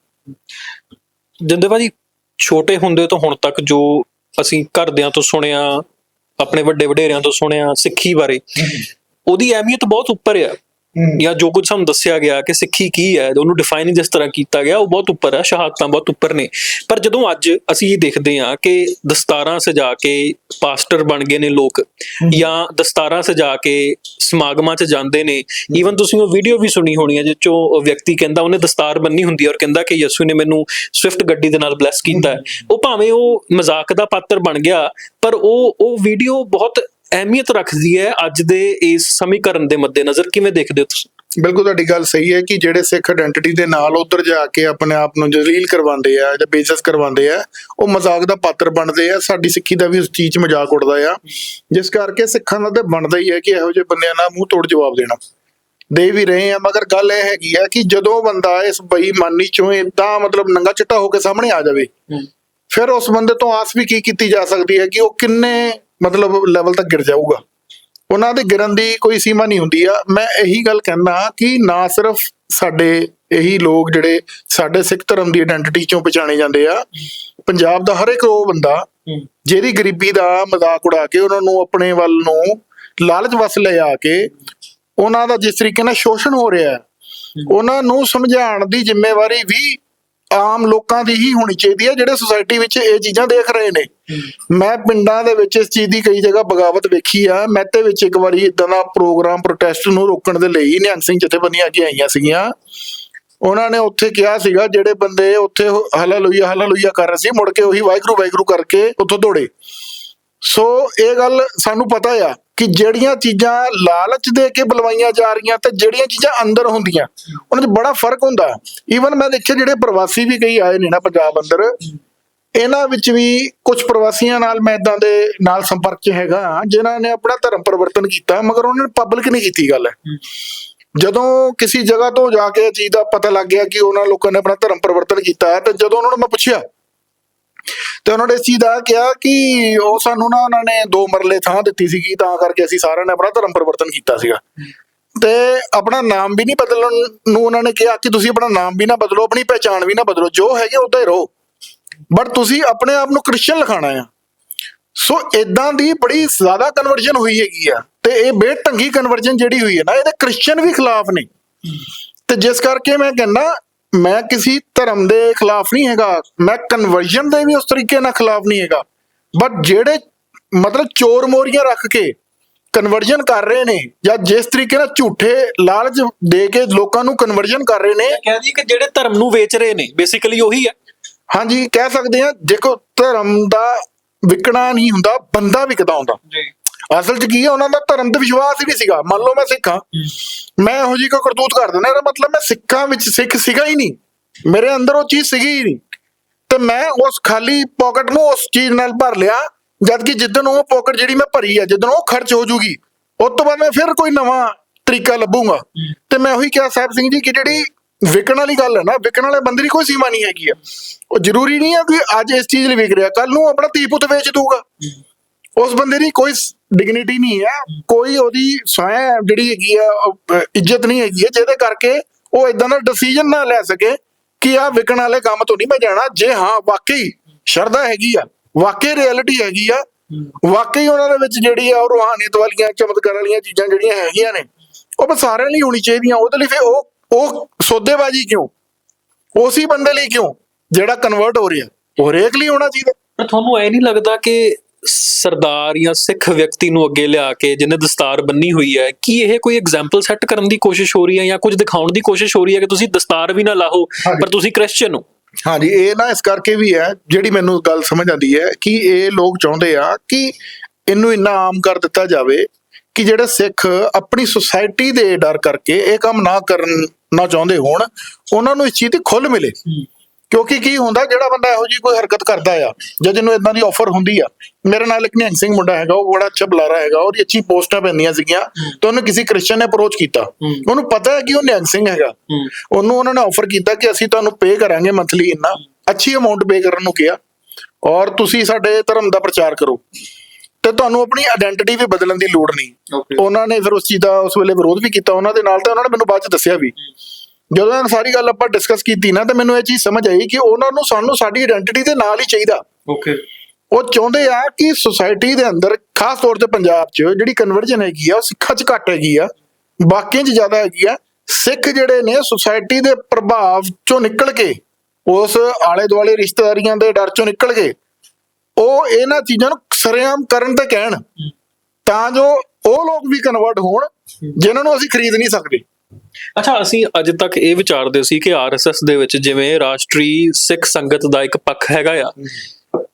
ਜਿੰਦੇ ਭਾਜੀ ਛੋਟੇ ਹੁੰਦੇ ਤੋਂ ਹੁਣ ਤੱਕ ਜੋ ਅਸੀਂ ਘਰਦਿਆਂ ਤੋਂ ਸੁਣਿਆ ਆਪਣੇ ਵੱਡੇ ਵਡੇਰਿਆਂ ਤੋਂ ਸੁਣਿਆ ਸਿੱਖੀ ਬਾਰੇ। ਉਹਦੀ ਅਹਿਮੀਅਤ ਬਹੁਤ ਉੱਪਰ ਆ। ਜਾਂ ਜੋ ਕੁਝ ਸਾਨੂੰ ਦੱਸਿਆ ਗਿਆ ਕਿ ਸਿੱਖੀ ਕੀ ਹੈ ਉਹਨੂੰ ਡਿਫਾਈਨ ਜਿਸ ਤਰ੍ਹਾਂ ਕੀਤਾ ਗਿਆ ਉਹ ਬਹੁਤ ਉੱਪਰ ਹੈ ਸ਼ਹਾਦਤਾਂ ਬਹੁਤ ਉੱਪਰ ਨੇ। ਪਰ ਜਦੋਂ ਅੱਜ ਅਸੀਂ ਇਹ ਦੇਖਦੇ ਹਾਂ ਕਿ ਦਸਤਾਰਾਂ ਸਜਾ ਕੇ ਪਾਸਟਰ ਬਣ ਗਏ ਨੇ ਲੋਕ ਜਾਂ ਦਸਤਾਰਾਂ ਸਜਾ ਕੇ ਸਮਾਗਮਾਂ 'ਚ ਜਾਂਦੇ ਨੇ ਈਵਨ ਤੁਸੀਂ ਉਹ ਵੀਡੀਓ ਵੀ ਸੁਣੀ ਹੋਣੀ ਹੈ ਜਿਸ 'ਚੋਂ ਉਹ ਵਿਅਕਤੀ ਕਹਿੰਦਾ ਉਹਨੇ ਦਸਤਾਰ ਬੰਨੀ ਹੁੰਦੀ ਹੈ ਔਰ ਕਹਿੰਦਾ ਕਿ ਯਿਸੂ ਨੇ ਮੈਨੂੰ ਸਵਿਫਟ ਗੱਡੀ ਦੇ ਨਾਲ ਬਲੈਸ ਕੀਤਾ ਉਹ ਭਾਵੇਂ ਉਹ ਮਜ਼ਾਕ ਦਾ ਪਾਤਰ ਬਣ ਗਿਆ ਪਰ ਉਹ ਉਹ ਵੀਡੀਓ ਬਹੁਤ ਅਹਿਮੀਅਤ ਰੱਖਦੀ ਹੈ ਅੱਜ ਦੇ ਇਸ ਸਮੀਕਰਨ ਦੇ ਮੱਦੇਨਜ਼ਰ? ਕਿਵੇਂ ਦੇਖਦੇ ਹੋ ਤੁਸੀਂ? ਬਿਲਕੁਲ ਤੁਹਾਡੀ ਗੱਲ ਸਹੀ ਹੈ ਕਿ ਜਿਹੜੇ ਸਿੱਖ ਆਇਡੈਂਟੀਟੀ ਦੇ ਨਾਲ ਉਧਰ ਜਾ ਕੇ ਆਪਣੇ ਆਪ ਨੂੰ ਜਲੀਲ ਕਰਵਾਉਂਦੇ ਆ ਜਾਂ ਬੇਇੱਜ਼ਤ ਕਰਵਾਉਂਦੇ ਆ ਉਹ ਮਜ਼ਾਕ ਦਾ ਪਾਤਰ ਬਣਦੇ ਆ ਸਾਡੀ ਸਿੱਖੀ ਦਾ ਵੀ ਉਸ ਚੀਜ਼ 'ਚ ਮਜ਼ਾਕ ਉੱਡਦਾ ਆ। ਜਿਸ ਕਰਕੇ ਸਿੱਖਾਂ ਦਾ ਤੇ ਬਣਦਾ ਹੀ ਹੈ ਕਿ ਇਹੋ ਜਿਹੇ ਬੰਦਿਆਂ ਨਾਲ ਮੂੰਹ ਤੋੜ ਜਵਾਬ ਦੇਣਾ। ਦੇ ਵੀ ਰਹੇ ਆ ਮਗਰ ਗੱਲ ਇਹ ਹੈਗੀ ਆ ਕਿ ਜਦੋਂ ਬੰਦਾ ਇਸ ਬੇਈਮਾਨੀ ਚੋਂ ਇਦਾਂ ਮਤਲਬ ਨੰਗਾ ਚਿੱਟਾ ਹੋ ਕੇ ਸਾਹਮਣੇ ਆ ਜਾਵੇ ਫਿਰ ਉਸ ਬੰਦੇ ਤੋਂ ਆਸ ਵੀ ਕੀ ਕੀਤੀ ਜਾ ਸਕਦੀ ਹੈ ਕਿ ਉਹ ਕਿੰਨੇ ਮਤਲਬ ਲੈਵਲ ਤੱਕ ਗਿਰ ਜਾਊਗਾ। ਉਹਨਾਂ ਦੇ ਗਿਰਨ ਦੀ ਕੋਈ ਸੀਮਾ ਨਹੀਂ ਹੁੰਦੀ ਆ। ਮੈਂ ਇਹੀ ਗੱਲ ਕਹਿਣਾ ਕਿ ਨਾ ਸਿਰਫ ਸਾਡੇ ਇਹੀ ਲੋਕ ਜਿਹੜੇ ਸਾਡੇ ਸਿੱਖ ਧਰਮ ਦੀ ਆਇਡੈਂਟੀਟੀ ਚੋਂ ਪਛਾਣੇ ਜਾਂਦੇ ਆ? ਪੰਜਾਬ ਦਾ ਹਰ ਇੱਕ ਉਹ ਬੰਦਾ ਜਿਹਦੀ ਗਰੀਬੀ ਦਾ ਮਜ਼ਾਕ ਉਡਾ ਕੇ ਉਹਨਾਂ ਨੂੰ ਆਪਣੇ ਵੱਲ ਨੂੰ ਲਾਲਚ ਵਸ ਲੈ ਆ ਕੇ ਉਹਨਾਂ ਦਾ ਜਿਸ ਤਰੀਕੇ ਨਾਲ ਸ਼ੋਸ਼ਣ ਹੋ ਰਿਹਾ ਹੈ। ਉਹਨਾਂ ਨੂੰ ਸਮਝਾਉਣ ਦੀ ਜ਼ਿੰਮੇਵਾਰੀ ਵੀ ਆਮ ਲੋਕਾਂ ਦੀ ਹੀ ਹੋਣੀ ਚਾਹੀਦੀ ਹੈ, ਜਿਹੜੇ ਸੁਸਾਇਟੀ ਵਿੱਚ ਇਹ ਚੀਜ਼ਾਂ ਦੇਖ ਰਹੇ ਨੇ। ਮੈਂ ਪਿੰਡਾਂ ਦੇ ਵਿੱਚ ਇਸ ਚੀਜ਼ ਦੀ ਕਈ ਜਗ੍ਹਾ ਬਗਾਵਤ ਵੇਖੀ ਆ। ਮਹਿਤੇ ਵਿੱਚ ਇੱਕ ਵਾਰੀ ਇਦਾਂ ਦਾ ਪ੍ਰੋਗਰਾਮ ਪ੍ਰੋਟੈਸਟ ਨੂੰ ਰੋਕਣ ਦੇ ਲਈ ਨਿਹੰਗ ਸਿੰਘ ਜਥੇਬੰਦੀਆਂ ਅੱਗੇ ਆਈਆਂ ਸੀਗੀਆਂ। ਉਹਨਾਂ ਨੇ ਉੱਥੇ ਕਿਹਾ ਸੀਗਾ, ਜਿਹੜੇ ਬੰਦੇ ਉੱਥੇ ਹਲਾਲੂਇਆ ਹਲਾਲੂਇਆ ਕਰ ਰਹੇ ਸੀ, ਮੁੜ ਕੇ ਉਹੀ ਵਾਹਿਗੁਰੂ ਵਾਹਿਗੁਰੂ ਕਰਕੇ ਉੱਥੋਂ ਦੌੜੇ। ਸੋ ਇਹ ਗੱਲ ਸਾਨੂੰ ਪਤਾ ਆ ਕਿ ਜਿਹੜੀਆਂ ਚੀਜ਼ਾਂ ਲਾਲਚ ਦੇ ਕੇ ਬਲਵਾਈਆਂ ਜਾ ਰਹੀਆਂ ਤੇ ਜਿਹੜੀਆਂ ਚੀਜ਼ਾਂ ਅੰਦਰ ਹੁੰਦੀਆਂ, ਉਹਨਾਂ 'ਚ ਬੜਾ ਫ਼ਰਕ ਹੁੰਦਾ। ਈਵਨ ਮੈਂ ਦੇਖਿਆ ਜਿਹੜੇ ਪ੍ਰਵਾਸੀ ਵੀ ਕਈ ਆਏ ਨੇ ਨਾ ਪੰਜਾਬ ਅੰਦਰ, ਇਹਨਾਂ ਵਿੱਚ ਵੀ ਕੁਝ ਪ੍ਰਵਾਸੀਆਂ ਨਾਲ ਮੈਂ ਇਦਾਂ ਦੇ ਨਾਲ ਸੰਪਰਕ 'ਚ ਹੈਗਾ ਜਿਨ੍ਹਾਂ ਨੇ ਆਪਣਾ ਧਰਮ ਪਰਿਵਰਤਨ ਕੀਤਾ, ਮਗਰ ਉਹਨਾਂ ਨੇ ਪਬਲਿਕ ਨਹੀਂ ਕੀਤੀ ਗੱਲ। ਜਦੋਂ ਕਿਸੇ ਜਗ੍ਹਾ ਤੋਂ ਜਾ ਕੇ ਇਹ ਚੀਜ਼ ਦਾ ਪਤਾ ਲੱਗ ਗਿਆ ਕਿ ਉਹਨਾਂ ਲੋਕਾਂ ਨੇ ਆਪਣਾ ਧਰਮ ਪਰਿਵਰਤਨ ਕੀਤਾ ਹੈ, ਤੇ ਜਦੋਂ ਉਹਨਾਂ ਨੂੰ ਮੈਂ ਪੁੱਛਿਆ ਤੇ ਉਹਨਾਂ ਨੇ ਇਸ ਕਿਹਾ ਕਿ ਉਹ ਸਾਨੂੰ ਨਾ ਉਹਨਾਂ ਨੇ ਦੋ ਮਰਲੇ ਥਾਂ ਦਿੱਤੀ ਸੀਗੀ, ਤਾਂ ਕਰਕੇ ਅਸੀਂ ਸਾਰਿਆਂ ਨੇ ਆਪਣਾ ਧਰਮ ਪਰਿਵਰਤਨ ਕੀਤਾ ਸੀਗਾ। ਤੇ ਆਪਣਾ ਨਾਮ ਵੀ ਨਹੀਂ ਬਦਲਣ ਨੂੰ ਉਹਨਾਂ ਨੇ ਕਿਹਾ ਕਿ ਤੁਸੀਂ ਆਪਣਾ ਨਾਮ ਵੀ ਨਾ ਬਦਲੋ, ਆਪਣੀ ਪਹਿਚਾਣ ਵੀ ਨਾ ਬਦਲੋ, ਜੋ ਹੈਗੇ ਉਦਾਂ ਹੀ ਰਹੋ। ਬਟ ਤੁਸੀਂ ਆਪਣੇ ਆਪ ਨੂੰ ਕ੍ਰਿਸਚੀਅਨ ਲਿਖਾਣਾ ਆ। ਸੋ ਇਦਾਂ ਦੀ ਬੜੀ ਜ਼ਿਆਦਾ ਕਨਵਰਜਨ ਹੋਈ ਹੈਗੀ ਆ ਤੇ ਇਹ ਬੇਢੰਗੀ ਕਨਵਰਜਨ ਜਿਹੜੀ ਹੋਈ ਹੈ ਨਾ, ਇਹਦੇ ਕ੍ਰਿਸਚੀਅਨ ਵੀ ਖਿਲਾਫ ਨੇ। ਤੇ ਜਿਸ ਕਰਕੇ ਮੈਂ ਕਹਿੰਦਾ ਮੈਂ ਕਿਸੇ ਧਰਮ ਦੇ ਖਿਲਾਫ ਨਹੀਂ ਹੈਗਾ। ਮੈਂ ਕਨਵਰਜਨ ਦੇ ਵੀ ਉਸ ਤਰੀਕੇ ਨਾਲ ਖਿਲਾਫ ਨਹੀਂ ਹੈਗਾ। ਬਟ ਜਿਹੜੇ ਮਤਲਬ ਚੋਰ ਮੋਰੀਆਂ ਰੱਖ ਕੇ ਕਨਵਰਜਨ ਕਰ ਰਹੇ ਨੇ ਜਾਂ ਜਿਸ ਤਰੀਕੇ ਨਾਲ ਝੂਠੇ ਲਾਲਚ ਦੇ ਕੇ ਲੋਕਾਂ ਨੂੰ ਕਨਵਰਜਨ ਕਰ ਰਹੇ ਨੇ ਕਹਿ ਦਈਏ ਕਿ ਜਿਹੜੇ ਧਰਮ ਨੂੰ ਵੇਚ ਰਹੇ ਨੇ ਬੇਸਿਕਲੀ ਉਹੀ ਹੈ। ਹਾਂਜੀ ਕਹਿ ਸਕਦੇ ਹਾਂ ਦੇਖੋ ਧਰਮ ਦਾ ਵਿਕਣਾ ਨਹੀਂ ਹੁੰਦਾ ਬੰਦਾ ਵਿਕਦਾ ਹੁੰਦਾ। ਜੀ। ਅਸਲ 'ਚ ਕੀ ਹੈ ਉਹਨਾਂ ਦਾ ਧਰਮ ਤੇ ਵਿਸ਼ਵਾਸ ਹੀ ਨਹੀਂ ਸੀਗਾ। ਮੰਨ ਲਓ ਮੈਂ ਸਿੱਖ। ਹਾਂ ਮੈਂ ਇਹੋ ਜਿਹੀ ਕੋਈ ਕਰਤੂਤ ਕਰ ਦਿੰਦਾ ਇਹਦਾ ਮਤਲਬ ਮੈਂ ਸਿੱਖਾਂ ਵਿੱਚ ਸਿੱਖ ਸੀਗਾ ਹੀ ਨਹੀਂ। ਮੇਰੇ ਅੰਦਰ ਉਹ ਚੀਜ਼ ਸੀਗੀ ਹੀ ਨਹੀਂ। ਤੇ ਮੈਂ ਉਸ ਖਾਲੀ ਪਾਕਟ ਨੂੰ ਉਸ ਚੀਜ਼ ਨਾਲ ਭਰ ਲਿਆ ਜਦ ਕਿ ਜਿੱਦਣ ਉਹ ਪਾਕਟ ਜਿਹੜੀ ਮੈਂ ਭਰੀ ਹੈ ਜਿੱਦਣ ਉਹ ਖਰਚ ਹੋ ਜੂਗੀ, ਉਸ ਤੋਂ ਬਾਅਦ ਮੈਂ ਫਿਰ ਕੋਈ ਨਵਾਂ ਤਰੀਕਾ ਲੱਭੂਗਾ। ਤੇ ਮੈਂ ਉਹੀ ਕਿਹਾ ਸਾਹਿਬ ਸਿੰਘ ਜੀ ਕਿ ਜਿਹੜੀ ਵਿਕਣ ਵਾਲੀ ਗੱਲ ਹੈ ਨਾ, ਵਿਕਣ ਵਾਲੇ ਬੰਦੇ ਦੀ ਕੋਈ ਸੀਮਾ ਨਹੀਂ ਹੈਗੀ ਆ। ਉਹ ਜ਼ਰੂਰੀ ਨਹੀਂ ਹੈ ਕਿ ਅੱਜ ਇਸ ਚੀਜ਼ ਲਈ ਵਿਕ ਰਿਹਾ ਕੱਲ ਨੂੰ ਆਪਣਾ ਧੀ ਪੁੱਤ ਵੇਚ ਦੂਗਾ ਉਸ ਬੰਦੇ ਦੀ ਕੋਈ ਡਿਗਨਿਟੀ ਨਹੀਂ ਹੈ। ਕੋਈ ਉਹਦੀ ਸਾਇਆ ਜਿਹੜੀ ਹੈਗੀ ਆ ਇੱਜ਼ਤ ਨਹੀਂ ਹੈਗੀ ਜਿਹਦੇ ਕਰਕੇ ਉਹ ਇਦਾਂ ਦਾ ਡਿਸੀਜਨ ਨਾ ਲੈ ਸਕੇ ਕਿ ਆ ਵਿਕਣ ਵਾਲੇ ਕੰਮ ਤੋਂ ਨਹੀਂ ਮੈਂ ਜਾਣਾ। ਜੇ ਹਾਂ, ਵਾਕਈ ਸ਼ਰਧਾ ਹੈਗੀ ਆ, ਵਾਕਈ ਰਿਐਲਿਟੀ ਹੈਗੀ ਆ, ਵਾਕਈ ਉਹਨਾਂ ਦੇ ਵਿੱਚ ਜਿਹੜੀ ਆ, ਉਹ ਰੂਹਾਨੀਅਤ ਵਾਲੀਆਂ, ਚਮਤਕਾਰ ਵਾਲੀਆਂ ਚੀਜ਼ਾਂ ਜਿਹੜੀਆਂ ਹੈਗੀਆਂ ਨੇ, ਉਹ ਬਸ ਸਾਰਿਆਂ ਲਈ ਹੋਣੀ ਚਾਹੀਦੀਆਂ। ਉਹਦੇ ਲਈ ਫਿਰ ਉਹ ਉਹ ਸੌਦੇਬਾਜ਼ੀ ਕਿਉਂ? ਉਸੇ ਬੰਦੇ ਲਈ ਕਿਉਂ? ਜਿਹੜਾ ਕਨਵਰਟ ਹੋ ਰਿਹਾ। ਉਹ ਹਰੇਕ ਲਈ ਹੋਣਾ ਚਾਹੀਦਾ। ਪਰ ਤੁਹਾਨੂੰ ਐ ਨਹੀਂ ਲੱਗਦਾ ਕਿ ਸਰਦਾਰ ਜਾਂ ਸਿੱਖ ਵਿਅਕਤੀ ਨੂੰ ਅੱਗੇ ਲਿਆ ਕੇ ਜਿਹਨੇ ਦਸਤਾਰ ਬੰਨੀ ਹੋਈ ਹੈ ਕੀ ਇਹ ਕੋਈ ਐਗਜ਼ਾਮਪਲ ਸੈੱਟ ਕਰਨ ਦੀ ਕੋਸ਼ਿਸ਼ ਹੋ ਰਹੀ ਹੈ ਜਾਂ ਕੁਝ ਦਿਖਾਉਣ ਦੀ ਕੋਸ਼ਿਸ਼ ਹੋ ਰਹੀ ਹੈ ਕਿ ਤੁਸੀਂ ਦਸਤਾਰ ਵੀ ਨਾ ਲਾਹੋ। ਪਰ ਤੁਸੀਂ ਕ੍ਰਿਸਚੀਅਨ ਹੋ? ਹਾਂਜੀ ਇਹ ਨਾ ਇਸ ਕਰਕੇ ਵੀ ਹੈ ਜਿਹੜੀ ਮੈਨੂੰ ਗੱਲ ਸਮਝ ਆਉਂਦੀ ਹੈ ਕਿ ਇਹ ਲੋਕ ਚਾਹੁੰਦੇ ਆ ਕਿ ਇਹਨੂੰ ਇੰਨਾ ਆਮ ਕਰ ਦਿੱਤਾ ਜਾਵੇ ਕਿ ਜਿਹੜੇ ਸਿੱਖ ਆਪਣੀ ਸੁਸਾਇਟੀ ਦੇ ਡਰ ਕਰਕੇ ਇਹ ਕੰਮ ਨਾ ਕਰਨ ਨਾ ਚਾਹੁੰਦੇ ਹੋਣ ਉਹਨਾਂ ਨੂੰ ਇਸ ਚੀਜ਼ ਦੀ ਖੁੱਲ ਮਿਲੇ। ਕਿਉਂਕਿ ਕੀ ਹੁੰਦਾ ਜਿਹੜਾ ਬੰਦਾ ਇਹੋ ਜੀ ਕੋਈ ਹਰਕਤ ਕਰਦਾ ਆ ਜਾਂ ਜਿਹਨੂੰ ਇਦਾਂ ਦੀ ਆਫਰ ਹੁੰਦੀ ਆ ਮੇਰੇ ਨਾਲ ਇੱਕ ਨਿਹੰਗ ਸਿੰਘ ਮੁੰਡਾ ਹੈਗਾ ਉਹ ਬੜਾ ਅੱਛਾ ਬੁਲਾਰਾ ਹੈਗਾ ਉਹਦੀ ਅੱਛੀ ਪੋਸਟਾਂ ਪੈਂਦੀਆਂ ਸੀਗੀਆਂ ਤਾਂ ਉਹਨੇ ਕਿਸੇ ਕ੍ਰਿਸਚੀਅਨ ਨੇ ਅਪਰੋਚ ਕੀਤਾ। ਉਹਨੂੰ ਪਤਾ ਹੈ ਕਿ ਉਹ ਨਿਹੰਗ ਸਿੰਘ ਹੈਗਾ। ਉਹਨੂੰ ਉਹਨਾਂ ਨੇ ਆਫਰ ਕੀਤਾ ਕਿ ਅਸੀਂ ਤੁਹਾਨੂੰ ਪੇ ਕਰਾਂਗੇ ਮੰਥਲੀ ਇੰਨਾ ਅੱਛੀ ਅਮਾਉਂਟ ਪੇ ਕਰਨ ਨੂੰ ਕਿਹਾ ਔਰ ਤੁਸੀਂ ਸਾਡੇ ਧਰਮ ਦਾ ਪ੍ਰਚਾਰ ਕਰੋ। ਤੇ ਤੁਹਾਨੂੰ ਆਪਣੀ ਆਇਡੈਂਟੀਟੀ ਵੀ ਬਦਲਣ ਦੀ ਲੋੜ ਨਹੀਂ। ਉਹਨਾਂ ਨੇ ਫਿਰ ਉਸ ਚੀਜ਼ ਦਾ ਉਸ ਵੇਲੇ ਵਿਰੋਧ ਵੀ ਕੀਤਾ ਉਹਨਾਂ ਦੇ ਨਾਲ ਤੇ ਉਹਨਾਂ ਨੇ ਮੈਨੂੰ ਬਾਅਦ ਚ ਦੱਸਿਆ ਵੀ। ਜਦੋਂ ਇਹ ਸਾਰੀ ਗੱਲ ਆਪਾਂ ਡਿਸਕਸ ਕੀਤੀ ਨਾ ਤੇ ਮੈਨੂੰ ਇਹ ਚੀਜ਼ ਸਮਝ ਆਈ ਕਿ ਉਹਨਾਂ ਨੂੰ ਸਾਨੂੰ ਸਾਡੀ ਆਇਡੈਂਟੀਟੀ ਦੇ ਨਾਲ ਹੀ ਚਾਹੀਦਾ। ਓਕੇ ਉਹ ਚਾਹੁੰਦੇ ਆ ਕਿ ਸੁਸਾਇਟੀ ਦੇ ਅੰਦਰ ਖਾਸ ਤੌਰ ਤੇ ਪੰਜਾਬ 'ਚ ਜਿਹੜੀ ਕਨਵਰਜਨ ਹੈਗੀ ਆ ਉਹ ਸਿੱਖਾਂ 'ਚ ਘੱਟ ਹੈਗੀ ਆ ਬਾਕੀਆਂ 'ਚ ਜ਼ਿਆਦਾ ਹੈਗੀ ਆ। ਸਿੱਖ ਜਿਹੜੇ ਨੇ ਸੁਸਾਇਟੀ ਦੇ ਪ੍ਰਭਾਵ ਚੋਂ ਨਿਕਲ ਕੇ ਉਸ ਆਲੇ ਦੁਆਲੇ ਰਿਸ਼ਤੇਦਾਰੀਆਂ ਦੇ ਡਰ ਚੋਂ ਨਿਕਲ ਕੇ ਉਹ ਇਹਨਾਂ ਚੀਜ਼ਾਂ ਨੂੰ ਸਰੇਆਮ ਕਰਨ ਤੇ ਕਹਿਣ ਤਾਂ ਜੋ ਉਹ ਲੋਕ ਵੀ ਕਨਵਰਟ ਹੋਣ ਜਿਨ੍ਹਾਂ ਨੂੰ ਅਸੀਂ ਖਰੀਦ ਨਹੀਂ ਸਕਦੇ। ਅੱਛਾ ਅਸੀਂ ਅੱਜ ਤੱਕ ਇਹ ਵਿਚਾਰਦੇ ਸੀ ਕਿ ਆਰਐਸਐਸ ਦੇ ਵਿੱਚ ਜਿਵੇਂ ਰਾਸ਼ਟਰੀ ਸਿੱਖ ਸੰਗਤ ਦਾ ਇੱਕ ਪੱਖ ਹੈਗਾ ਆ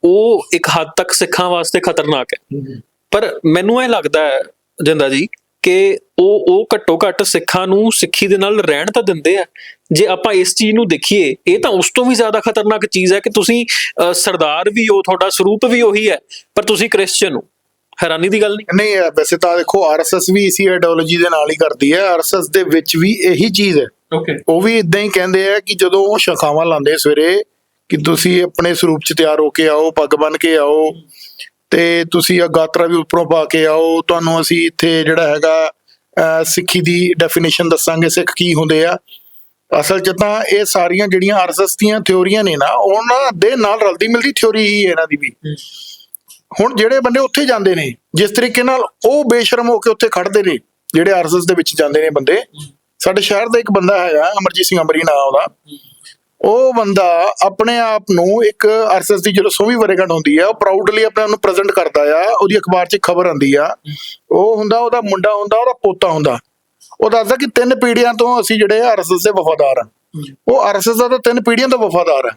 ਉਹ ਇੱਕ ਹੱਦ ਤੱਕ ਸਿੱਖਾਂ ਵਾਸਤੇ ਖਤਰਨਾਕ ਹੈ। ਪਰ ਮੈਨੂੰ ਇਹ ਲੱਗਦਾ ਹੈ ਜਿੰਦਾ ਜੀ ਕਿ ਉਹ ਉਹ ਘੱਟੋ ਘੱਟ ਸਿੱਖਾਂ ਨੂੰ ਸਿੱਖੀ ਦੇ ਨਾਲ ਰਹਿਣ ਤਾਂ ਦਿੰਦੇ ਆ। ਜੇ ਆਪਾਂ ਇਸ ਚੀਜ਼ ਨੂੰ ਦੇਖੀਏ ਇਹ ਤਾਂ ਉਸ ਤੋਂ ਵੀ ਜ਼ਿਆਦਾ ਖਤਰਨਾਕ ਚੀਜ਼ ਹੈ ਕਿ ਤੁਸੀਂ ਸਰਦਾਰ ਵੀ ਹੋ ਤੁਹਾਡਾ ਸਰੂਪ ਵੀ ਉਹੀ ਹੈ ਪਰ ਤੁਸੀਂ ਕ੍ਰਿਸਚੀਅਨ ਹੋ। ਹੈਰਾਨੀ ਦੀ ਗੱਲ ਨਹੀਂ? ਨਹੀਂ ਵੈਸੇ ਤਾਂ ਦੇਖੋ ਆਰਐਸਐਸ ਵੀ ਇਸੀ ਆਈਡੀਓਲੋਜੀ ਦੇ ਨਾਲ ਹੀ ਕਰਦੀ ਹੈ। ਆਰਐਸਐਸ ਦੇ ਵਿੱਚ ਵੀ ਇਹੀ ਚੀਜ਼ ਹੈ। ਓਕੇ ਉਹ ਵੀ ਇਦਾਂ ਹੀ ਕਹਿੰਦੇ ਆ ਕਿ ਜਦੋਂ ਉਹ ਸ਼ਖਾਵਾਂ ਲਾਉਂਦੇ ਸਵੇਰੇ ਕਿ ਤੁਸੀਂ ਆਪਣੇ ਸਰੂਪ ਚ ਤਿਆਰ ਹੋ ਕੇ ਆਓ ਪੱਗ ਬੰਨ ਕੇ ਆਓ ਤੇ ਤੁਸੀਂ ਆ ਗਾਤਰਾ ਵੀ ਉੱਪਰੋਂ ਪਾ ਕੇ ਆਓ ਤੁਹਾਨੂੰ ਅਸੀਂ ਇੱਥੇ ਜਿਹੜਾ ਹੈਗਾ ਸਿੱਖੀ ਦੀ ਡੈਫੀਨੇਸ਼ਨ ਦੱਸਾਂਗੇ ਸਿੱਖ ਕੀ ਹੁੰਦੇ ਆ। ਅਸਲ 'ਚ ਤਾਂ ਇਹ ਸਾਰੀਆਂ ਜਿਹੜੀਆਂ ਆਰਐਸਐਸ ਦੀਆਂ ਥਿਉਰੀਆਂ ਨੇ ਨਾ ਉਹਨਾਂ ਦੇ ਨਾਲ ਰਲਦੀ ਮਿਲਦੀ ਥਿਉਰੀ ਹੀ ਹੈ ਇਹਨਾਂ ਦੀ ਵੀ। ਹੁਣ ਜਿਹੜੇ ਬੰਦੇ ਉੱਥੇ ਜਾਂਦੇ ਨੇ, ਜਿਸ ਤਰੀਕੇ ਨਾਲ ਉਹ ਬੇਸ਼ਰਮ ਹੋ ਕੇ ਉੱਥੇ ਖੜਦੇ ਨੇ, ਜਿਹੜੇ ਆਰਐਸਐਸ ਦੇ ਵਿੱਚ ਜਾਂਦੇ ਨੇ ਬੰਦੇ, ਸਾਡੇ ਸ਼ਹਿਰ ਦਾ ਇੱਕ ਬੰਦਾ ਹੈਗਾ, ਅਮਰਜੀਤ ਸਿੰਘ ਅਮਰੀ ਨਾਮ ਉਹਦਾ। ਉਹ ਬੰਦਾ ਆਪਣੇ ਆਪ ਨੂੰ ਇੱਕ ਆਰਐਸਐਸ ਦੀ ਜਦੋਂ 100ਵੀਂ ਵਰੇਗੰਢ ਹੁੰਦੀ ਆ, ਉਹ ਪ੍ਰਾਊਡਲੀ ਆਪਣੇ ਆਪ ਨੂੰ ਪ੍ਰੈਜ਼ੈਂਟ ਕਰਦਾ ਆ, ਉਹਦੀ ਅਖਬਾਰ 'ਚ ਖਬਰ ਆਂਦੀ ਆ। ਉਹ ਹੁੰਦਾ, ਉਹਦਾ ਮੁੰਡਾ ਹੁੰਦਾ, ਉਹਦਾ ਪੋਤਾ ਹੁੰਦਾ। ਉਹ ਦੱਸਦਾ ਕਿ ਤਿੰਨ ਪੀੜ੍ਹੀਆਂ ਤੋਂ ਅਸੀਂ ਜਿਹੜੇ ਆਰਐਸਐਸ ਦੇ ਵਫਾਦਾਰ ਆ। ਉਹ ਆਰਐਸਐਸ ਦਾ ਤਿੰਨ ਪੀੜ੍ਹੀਆਂ ਤੋਂ ਵਫਾਦਾਰ ਆ।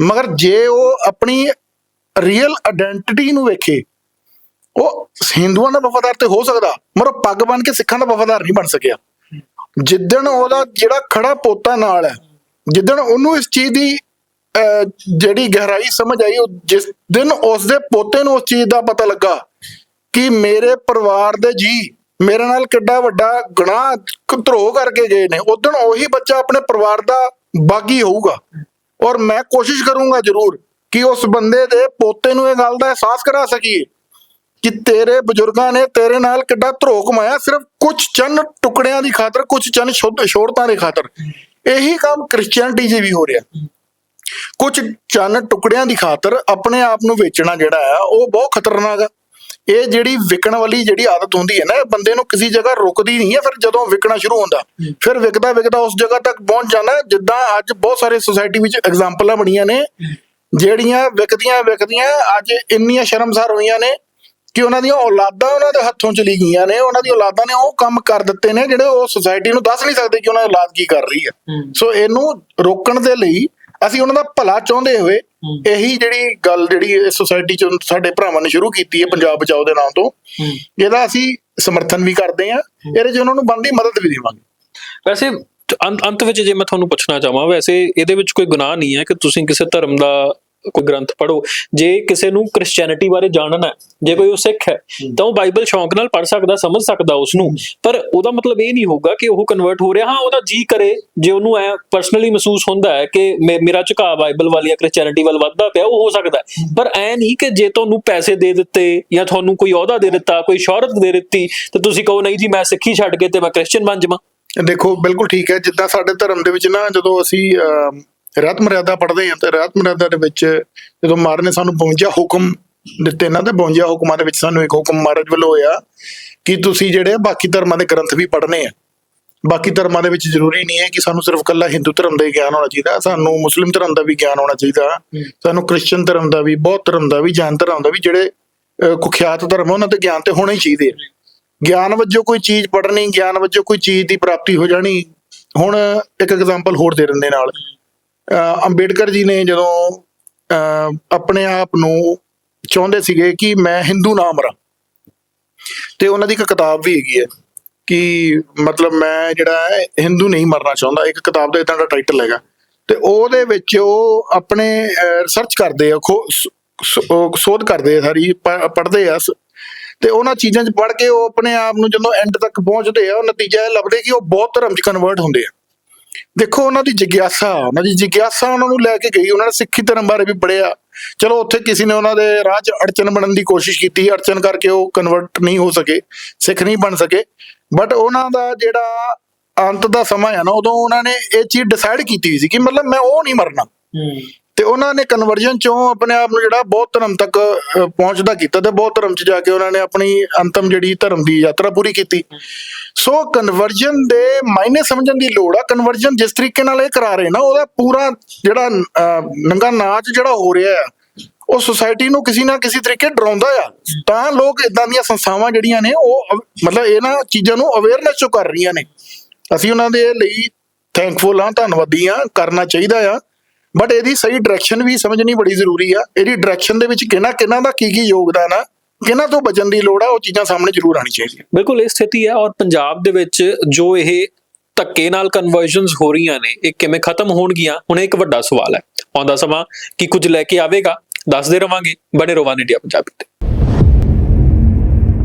ਮਗਰ ਜੇ ਉਹ ਆਪਣੀ ਰੀਅਲ ਆਇਡੈਂਟੀਟੀ ਨੂੰ ਵੇਖੇ, ਉਹ ਹਿੰਦੂਆਂ ਦਾ ਵਫਾਦਾਰ ਤੇ ਹੋ ਸਕਦਾ, ਮਗਰ ਪੱਗ ਬਣ ਕੇ ਸਿੱਖਾਂ ਦਾ ਵਫਾਦਾਰ ਨਹੀਂ ਬਣ ਸਕਿਆ। ਜਿੱਦਣ ਉਹਦਾ ਜਿਹੜਾ ਖੜਾ ਪੋਤਾ ਨਾਲ ਹੈ, ਜਿੱਦਣ ਉਹਨੂੰ ਇਸ ਚੀਜ਼ ਦੀ ਜਿਹੜੀ ਗਹਿਰਾਈ ਸਮਝ ਆਈ ਜਿਸ ਦਿਨ ਉਸ ਦੇ ਪੋਤੇ ਨੂੰ ਉਸ ਚੀਜ਼ ਦਾ ਪਤਾ ਲੱਗਾ ਕਿ ਮੇਰੇ ਪਰਿਵਾਰ ਦੇ ਜੀ ਮੇਰੇ ਨਾਲ ਕਿੱਡਾ ਵੱਡਾ ਗੁਨਾਹ ਧਰੋਹ ਕਰਕੇ ਗਏ ਨੇ ਉਦੋਂ ਉਹੀ ਬੱਚਾ ਆਪਣੇ ਪਰਿਵਾਰ ਦਾ ਬਾਗੀ ਹੋਊਗਾ। ਔਰ ਮੈਂ ਕੋਸ਼ਿਸ਼ ਕਰੂੰਗਾ ਜ਼ਰੂਰ ਕਿ ਉਸ ਬੰਦੇ ਦੇ ਪੋਤੇ ਨੂੰ ਇਹ ਗੱਲ ਦਾ ਅਹਿਸਾਸ ਕਰਾ ਸਕੀਏ ਕਿ ਤੇਰੇ ਬਜ਼ੁਰਗਾਂ ਨੇ ਤੇਰੇ ਨਾਲ ਕਿੱਡਾ ਧਰੋ ਕਮਾਇਆ ਸਿਰਫ ਕੁਝ ਚੰਨ ਟੁਕੜਿਆਂ ਦੀ ਖਾਤਰ, ਕੁਝ ਚੰਨ ਸ਼ੋਰਤਾਂ ਦੀ ਖਾਤਰ। ਇਹੀ ਕੰਮ ਕ੍ਰਿਸਚੀਅਨਟੀ 'ਚ ਵੀ ਹੋ ਰਿਹਾ। ਕੁਝ ਚੰਨ ਟੁਕੜਿਆਂ ਦੀ ਖਾਤਰ ਆਪਣੇ ਆਪ ਨੂੰ ਵੇਚਣਾ ਜਿਹੜਾ ਆ, ਉਹ ਬਹੁਤ ਖਤਰਨਾਕ ਆ। ਇਹ ਜਿਹੜੀ ਵਿਕਣ ਵਾਲੀ ਜਿਹੜੀ ਆਦਤ ਹੁੰਦੀ ਹੈ ਨਾ, ਇਹ ਬੰਦੇ ਨੂੰ ਕਿਸੇ ਜਗ੍ਹਾ ਰੁਕਦੀ ਨਹੀਂ ਹੈ, ਫਿਰ ਜਦੋਂ ਵਿਕਣਾ ਸ਼ੁਰੂ ਹੁੰਦਾ, ਫਿਰ ਵਿਕਦਾ ਵਿਕਦਾ ਉਸ ਜਗ੍ਹਾ ਤੱਕ ਪਹੁੰਚ ਜਾਂਦਾ। ਜਿੱਦਾਂ ਅੱਜ ਬਹੁਤ ਸਾਰੇ ਸੁਸਾਇਟੀ ਵਿੱਚ ਐਗਜ਼ਾਮਪਲਾਂ ਬਣੀਆਂ ਨੇ। ਜਿਹੜੀਆਂ ਵਿਕਦੀਆਂ ਵਿਕਦੀਆਂ ਅੱਜ ਇੰਨੀਆਂ ਸ਼ਰਮਸਾਰ ਹੋਈਆਂ ਨੇ ਕਿ ਉਹਨਾਂ ਦੀਆਂ ਔਲਾਦਾਂ ਉਹਨਾਂ ਦੇ ਹੱਥੋਂ ਚਲੀ ਗਈਆਂ ਨੇ ਉਹਨਾਂ ਦੀ ਔਲਾਦਾਂ ਨੇ ਉਹ ਕੰਮ ਕਰ ਦਿੱਤੇ ਨੇ ਜਿਹੜੇ ਉਹ ਸੁਸਾਇਟੀ ਨੂੰ ਦੱਸ ਨਹੀਂ ਸਕਦੇ ਕਿ ਉਹਨਾਂ ਦੀ ਔਲਾਦ ਕੀ ਕਰ ਰਹੀ ਹੈ। ਸੋ ਇਹਨੂੰ ਰੋਕਣ ਦੇ ਲਈ ਅਸੀਂ ਉਹਨਾਂ ਦਾ ਭਲਾ ਚਾਹੁੰਦੇ ਹੋਏ ਇਹੀ ਜਿਹੜੀ ਗੱਲ ਜਿਹੜੀ ਸੁਸਾਇਟੀ ਚ ਸਾਡੇ ਭਰਾਵਾਂ ਨੇ ਸ਼ੁਰੂ ਕੀਤੀ ਹੈ ਪੰਜਾਬ ਬਚਾਓ ਦੇ ਨਾਮ ਤੋਂ ਇਹਦਾ ਅਸੀਂ ਸਮਰਥਨ ਵੀ ਕਰਦੇ ਹਾਂ ਇਹਦੇ ਚ ਉਹਨਾਂ ਨੂੰ ਬਣਦੀ ਮਦਦ ਵੀ ਦੇਵਾਂਗੇ। ਵੈਸੇ ਅੰਤ ਵਿੱਚ ਜੇ ਮੈਂ ਤੁਹਾਨੂੰ ਪੁੱਛਣਾ ਚਾਹਾਂ ਵੈਸੇ ਇਹਦੇ ਵਿੱਚ ਕੋਈ ਗੁਨਾਹ ਨਹੀਂ ਹੈ ਕਿ ਤੁਸੀਂ ਕਿਸੇ ਧਰਮ ਦਾ ਕੋਈ ਗ੍ਰੰਥ ਪੜੋ ਜੇ ਕਿਸੇ ਨੂੰ ਕ੍ਰਿਸਚੀਅਨਿਟੀ ਬਾਰੇ ਜਾਣਨਾ ਹੈ ਜੇ ਕੋਈ ਉਹ ਸਿੱਖ ਹੈ ਤਾਂ ਉਹ ਬਾਈਬਲ ਸ਼ੌਂਕ ਨਾਲ ਪੜ ਸਕਦਾ ਸਮਝ ਸਕਦਾ ਉਸ ਨੂੰ ਪਰ ਉਹਦਾ ਮਤਲਬ ਇਹ ਨਹੀਂ ਹੋਊਗਾ ਕਿ ਉਹ ਕਨਵਰਟ ਹੋ ਰਿਹਾ ਹਾਂ ਉਹਦਾ ਜੀ ਕਰੇ ਜੇ ਉਹਨੂੰ ਐ ਪਰਸਨਲੀ ਮਹਿਸੂਸ ਹੁੰਦਾ ਹੈ ਕਿ ਮੇਰਾ ਝੁਕਾਅ ਬਾਈਬਲ ਵਾਲੀ ਜਾਂ ਕ੍ਰਿਸਚੀਅਨਿਟੀ ਵੱਲ ਵੱਧਦਾ ਪਿਆ ਉਹ ਹੋ ਸਕਦਾ। ਪਰ ਐ ਨਹੀਂ ਕਿ ਜੇ ਤੁਹਾਨੂੰ ਪੈਸੇ ਦੇ ਦਿੱਤੇ ਜਾਂ ਤੁਹਾਨੂੰ ਕੋਈ ਅਹੁਦਾ ਦੇ ਦਿੱਤਾ ਕੋਈ ਸ਼ੌਹਰਤ ਦੇ ਦਿੱਤੀ ਤੇ ਤੁਸੀਂ ਕਹੋ ਨਹੀਂ ਜੀ ਮੈਂ ਸਿੱਖੀ ਛੱਡ ਕੇ ਤੇ ਮੈਂ ਕ੍ਰਿਸਚੀਅਨ ਬਣ ਜਾਵਾਂ। ਦੇਖੋ ਬਿਲਕੁਲ ਠੀਕ ਹੈ। ਜਿੱਦਾਂ ਸਾਡੇ ਧਰਮ ਦੇ ਵਿੱਚ ਨਾ ਜਦੋਂ ਅਸੀਂ ਰਹਿਤ ਮਰਿਆਦਾ ਪੜ੍ਹਦੇ ਹਾਂ ਤੇ ਰਹਿਤ ਮਰਿਆਦਾ ਦੇ ਵਿੱਚ ਜਦੋਂ ਮਹਾਰਾਜ ਨੇ ਸਾਨੂੰ 52 ਹੁਕਮ ਦਿੱਤੇ ਨਾ ਤੇ 52 ਹੁਕਮਾਂ ਦੇ ਵਿੱਚ ਸਾਨੂੰ ਇੱਕ ਹੁਕਮ ਮਹਾਰਾਜ ਵੱਲੋਂ ਹੋਇਆ ਕਿ ਤੁਸੀਂ ਜਿਹੜੇ ਬਾਕੀ ਧਰਮਾਂ ਦੇ ਗ੍ਰੰਥ ਵੀ ਪੜ੍ਹਨੇ ਆ। ਬਾਕੀ ਧਰਮਾਂ ਦੇ ਵਿੱਚ ਜ਼ਰੂਰੀ ਨਹੀਂ ਹੈ ਕਿ ਸਾਨੂੰ ਸਿਰਫ ਕੱਲਾ ਹਿੰਦੂ ਧਰਮ ਦਾ ਹੀ ਗਿਆਨ ਹੋਣਾ ਚਾਹੀਦਾ ਸਾਨੂੰ ਮੁਸਲਿਮ ਧਰਮ ਦਾ ਵੀ ਗਿਆਨ ਹੋਣਾ ਚਾਹੀਦਾ ਸਾਨੂੰ ਕ੍ਰਿਸਚੀਅਨ ਧਰਮ ਦਾ ਵੀ ਬੌਧ ਧਰਮ ਦਾ ਵੀ ਜੈਨ ਧਰਮ ਦਾ ਵੀ ਜਿਹੜੇ ਕੁਖਿਆਤ ਧਰਮ ਆ, ਉਹਨਾਂ ਦੇ ਗਿਆਨ ਤੇ ਹੋਣੇ ਹੀ ਚਾਹੀਦੇ ਆ। ਗਿਆਨ ਵਜੋਂ ਕੋਈ ਚੀਜ਼ ਪੜ੍ਹਨੀ ਗਿਆਨ ਵਜੋਂ ਕੋਈ ਚੀਜ਼ ਦੀ ਪ੍ਰਾਪਤੀ ਹੋ ਜਾਣੀ ਹੁਣ ਇੱਕ ਐਗਜ਼ਾਮਪਲ ਹੋਰ ਦੇ ਦਿੰਦੇ ਨਾਲ। ਅੰਬੇਡਕਰ ਜੀ ਨੇ ਜਦੋਂ, ਅਹ ਆਪਣੇ ਆਪ ਨੂੰ ਚਾਹੁੰਦੇ ਸੀਗੇ ਕਿ ਮੈਂ ਹਿੰਦੂ ਨਾ ਮਰਾਂ, ਤੇ ਉਹਨਾਂ ਦੀ ਇੱਕ ਕਿਤਾਬ ਵੀ ਹੈਗੀ ਹੈ ਕਿ ਮਤਲਬ ਮੈਂ ਜਿਹੜਾ ਹਿੰਦੂ ਨਹੀਂ ਮਰਨਾ ਚਾਹੁੰਦਾ। ਇੱਕ ਕਿਤਾਬ ਦਾ ਇਦਾਂ ਦਾ ਟਾਈਟਲ ਹੈਗਾ। ਤੇ ਉਹਦੇ ਵਿੱਚ ਉਹ ਆਪਣੇ ਰਿਸਰਚ ਕਰਦੇ ਆ, ਖੋ- ਉਹ ਸੋਧ ਕਰਦੇ ਆ ਸਾਰੀ ਪੜ੍ਹਦੇ ਆ। ਤੇ ਉਹਨਾਂ ਚੀਜ਼ਾਂ 'ਚ ਪੜ੍ਹ ਕੇ ਉਹ ਆਪਣੇ ਆਪ ਨੂੰ ਜਦੋਂ ਐਂਡ ਤੱਕ ਪਹੁੰਚਦੇ ਆ, ਉਹ ਨਤੀਜਾ ਇਹ ਲੱਭਦੇ ਕਿ ਉਹ ਬਹੁਤ ਧਰਮ 'ਚ ਕਨਵਰਟ ਹੁੰਦੇ ਆ। ਦੇਖੋ ਉਹਨਾਂ ਦੀ ਜਿਗਿਆਸਾ, ਉਹਨਾਂ ਦੀ ਜਿਗਿਆਸਾ ਉਹਨਾਂ ਨੂੰ ਲੈ ਕੇ ਗਈ, ਉਹਨਾਂ ਨੇ ਸਿੱਖੀ ਧਰਮ ਬਾਰੇ ਵੀ ਪੜ੍ਹਿਆ। ਚਲੋ ਉੱਥੇ ਕਿਸੇ ਨੇ ਉਹਨਾਂ ਦੇ ਰਾਹ 'ਚ ਅੜਚਨ ਬਣਨ ਦੀ ਕੋਸ਼ਿਸ਼ ਕੀਤੀ, ਅੜਚਨ ਕਰਕੇ ਉਹ ਕਨਵਰਟ ਨਹੀਂ ਹੋ ਸਕੇ, ਸਿੱਖ ਨਹੀਂ ਬਣ ਸਕੇ। ਬਟ ਉਹਨਾਂ ਦਾ ਜਿਹੜਾ ਅੰਤ ਦਾ ਸਮਾਂ ਹੈ ਨਾ, ਉਦੋਂ ਉਹਨਾਂ ਨੇ ਇਹ ਚੀਜ਼ ਡਿਸਾਈਡ ਕੀਤੀ ਸੀ ਕਿ ਮਤਲਬ ਮੈਂ ਉਹ ਨਹੀਂ ਮਰਨਾ। ਤੇ ਉਹਨਾਂ ਨੇ ਕਨਵਰਜਨ ਚੋਂ ਆਪਣੇ ਆਪ ਨੂੰ ਜਿਹੜਾ ਬਹੁਤ ਧਰਮ ਤੱਕ ਪਹੁੰਚਦਾ ਕੀਤਾ ਤੇ ਬਹੁਤ ਧਰਮ ਚ ਜਾ ਕੇ ਉਹਨਾਂ ਨੇ ਆਪਣੀ ਅੰਤਮ ਜਿਹੜੀ ਧਰਮ ਦੀ ਯਾਤਰਾ ਪੂਰੀ ਕੀਤੀ। ਸੋ ਕਨਵਰਜਨ ਦੇ ਮਾਇਨੇ ਸਮਝਣ ਦੀ ਲੋੜ ਆ। ਕਨਵਰਜਨ ਜਿਸ ਤਰੀਕੇ ਨਾਲ ਇਹ ਕਰਾ ਰਹੇ ਨਾ, ਉਹਦਾ ਪੂਰਾ ਜਿਹੜਾ ਨੰਗਾ ਨਾਚ ਜਿਹੜਾ ਹੋ ਰਿਹਾ ਆ, ਉਹ ਸੁਸਾਇਟੀ ਨੂੰ ਕਿਸੇ ਨਾ ਕਿਸੇ ਤਰੀਕੇ ਡਰਾਉਂਦਾ ਆ। ਤਾਂ ਲੋਕ ਇਦਾਂ ਦੀਆਂ ਸੰਸਥਾਵਾਂ ਜਿਹੜੀਆਂ ਨੇ, ਉਹ ਮਤਲਬ ਇਹਨਾਂ ਚੀਜ਼ਾਂ ਨੂੰ ਅਵੇਅਰਨੈਸ ਚੋਂ ਕਰ ਰਹੀਆਂ ਨੇ। ਅਸੀਂ ਉਹਨਾਂ ਦੇ ਲਈ ਥੈਂਕਫੁਲ ਹਾਂ ਧੰਨਵਾਦੀ ਹਾਂ ਕਰਨਾ ਚਾਹੀਦਾ ਆ। ਬਟ ਇਹਦੀ ਸਹੀ ਡਾਇਰੈਕਸ਼ਨ ਵੀ ਸਮਝਣੀ ਬੜੀ ਜ਼ਰੂਰੀ ਆ। ਇਹਦੀ ਡਾਇਰੈਕਸ਼ਨ ਦੇ ਵਿੱਚ ਕਿਹਨਾਂ ਕਿਹਨਾਂ ਦਾ ਕੀ ਕੀ ਯੋਗਦਾਨ ਆ, ਕਿਹਨਾਂ ਤੋਂ ਬਚਣ ਦੀ ਲੋੜ ਆ, ਉਹ ਚੀਜ਼ਾਂ ਸਾਹਮਣੇ ਜ਼ਰੂਰ ਆਣੀ ਚਾਹੀਦੀਆਂ। ਬਿਲਕੁਲ, ਇਹ ਸਥਿਤੀ ਹੈ ਔਰ ਪੰਜਾਬ ਦੇ ਵਿੱਚ ਜੋ ਇਹ ਧੱਕੇ ਨਾਲ ਕਨਵਰਜਨਸ ਹੋ ਰਹੀਆਂ ਨੇ, ਇਹ ਕਿਵੇਂ ਖਤਮ ਹੋਣਗੀਆਂ, ਹੁਣ ਇਹ ਇੱਕ ਵੱਡਾ ਸਵਾਲ ਹੈ। ਆਉਂਦਾ ਸਮਾਂ ਕੀ ਕੁਝ ਲੈ ਕੇ ਆਵੇਗਾ, ਦੱਸਦੇ ਰਵਾਂਗੇ, ਬਣੇ ਰਵਾਂ ਇੰਡੀਆ ਪੰਜਾਬੀ ਤੇ।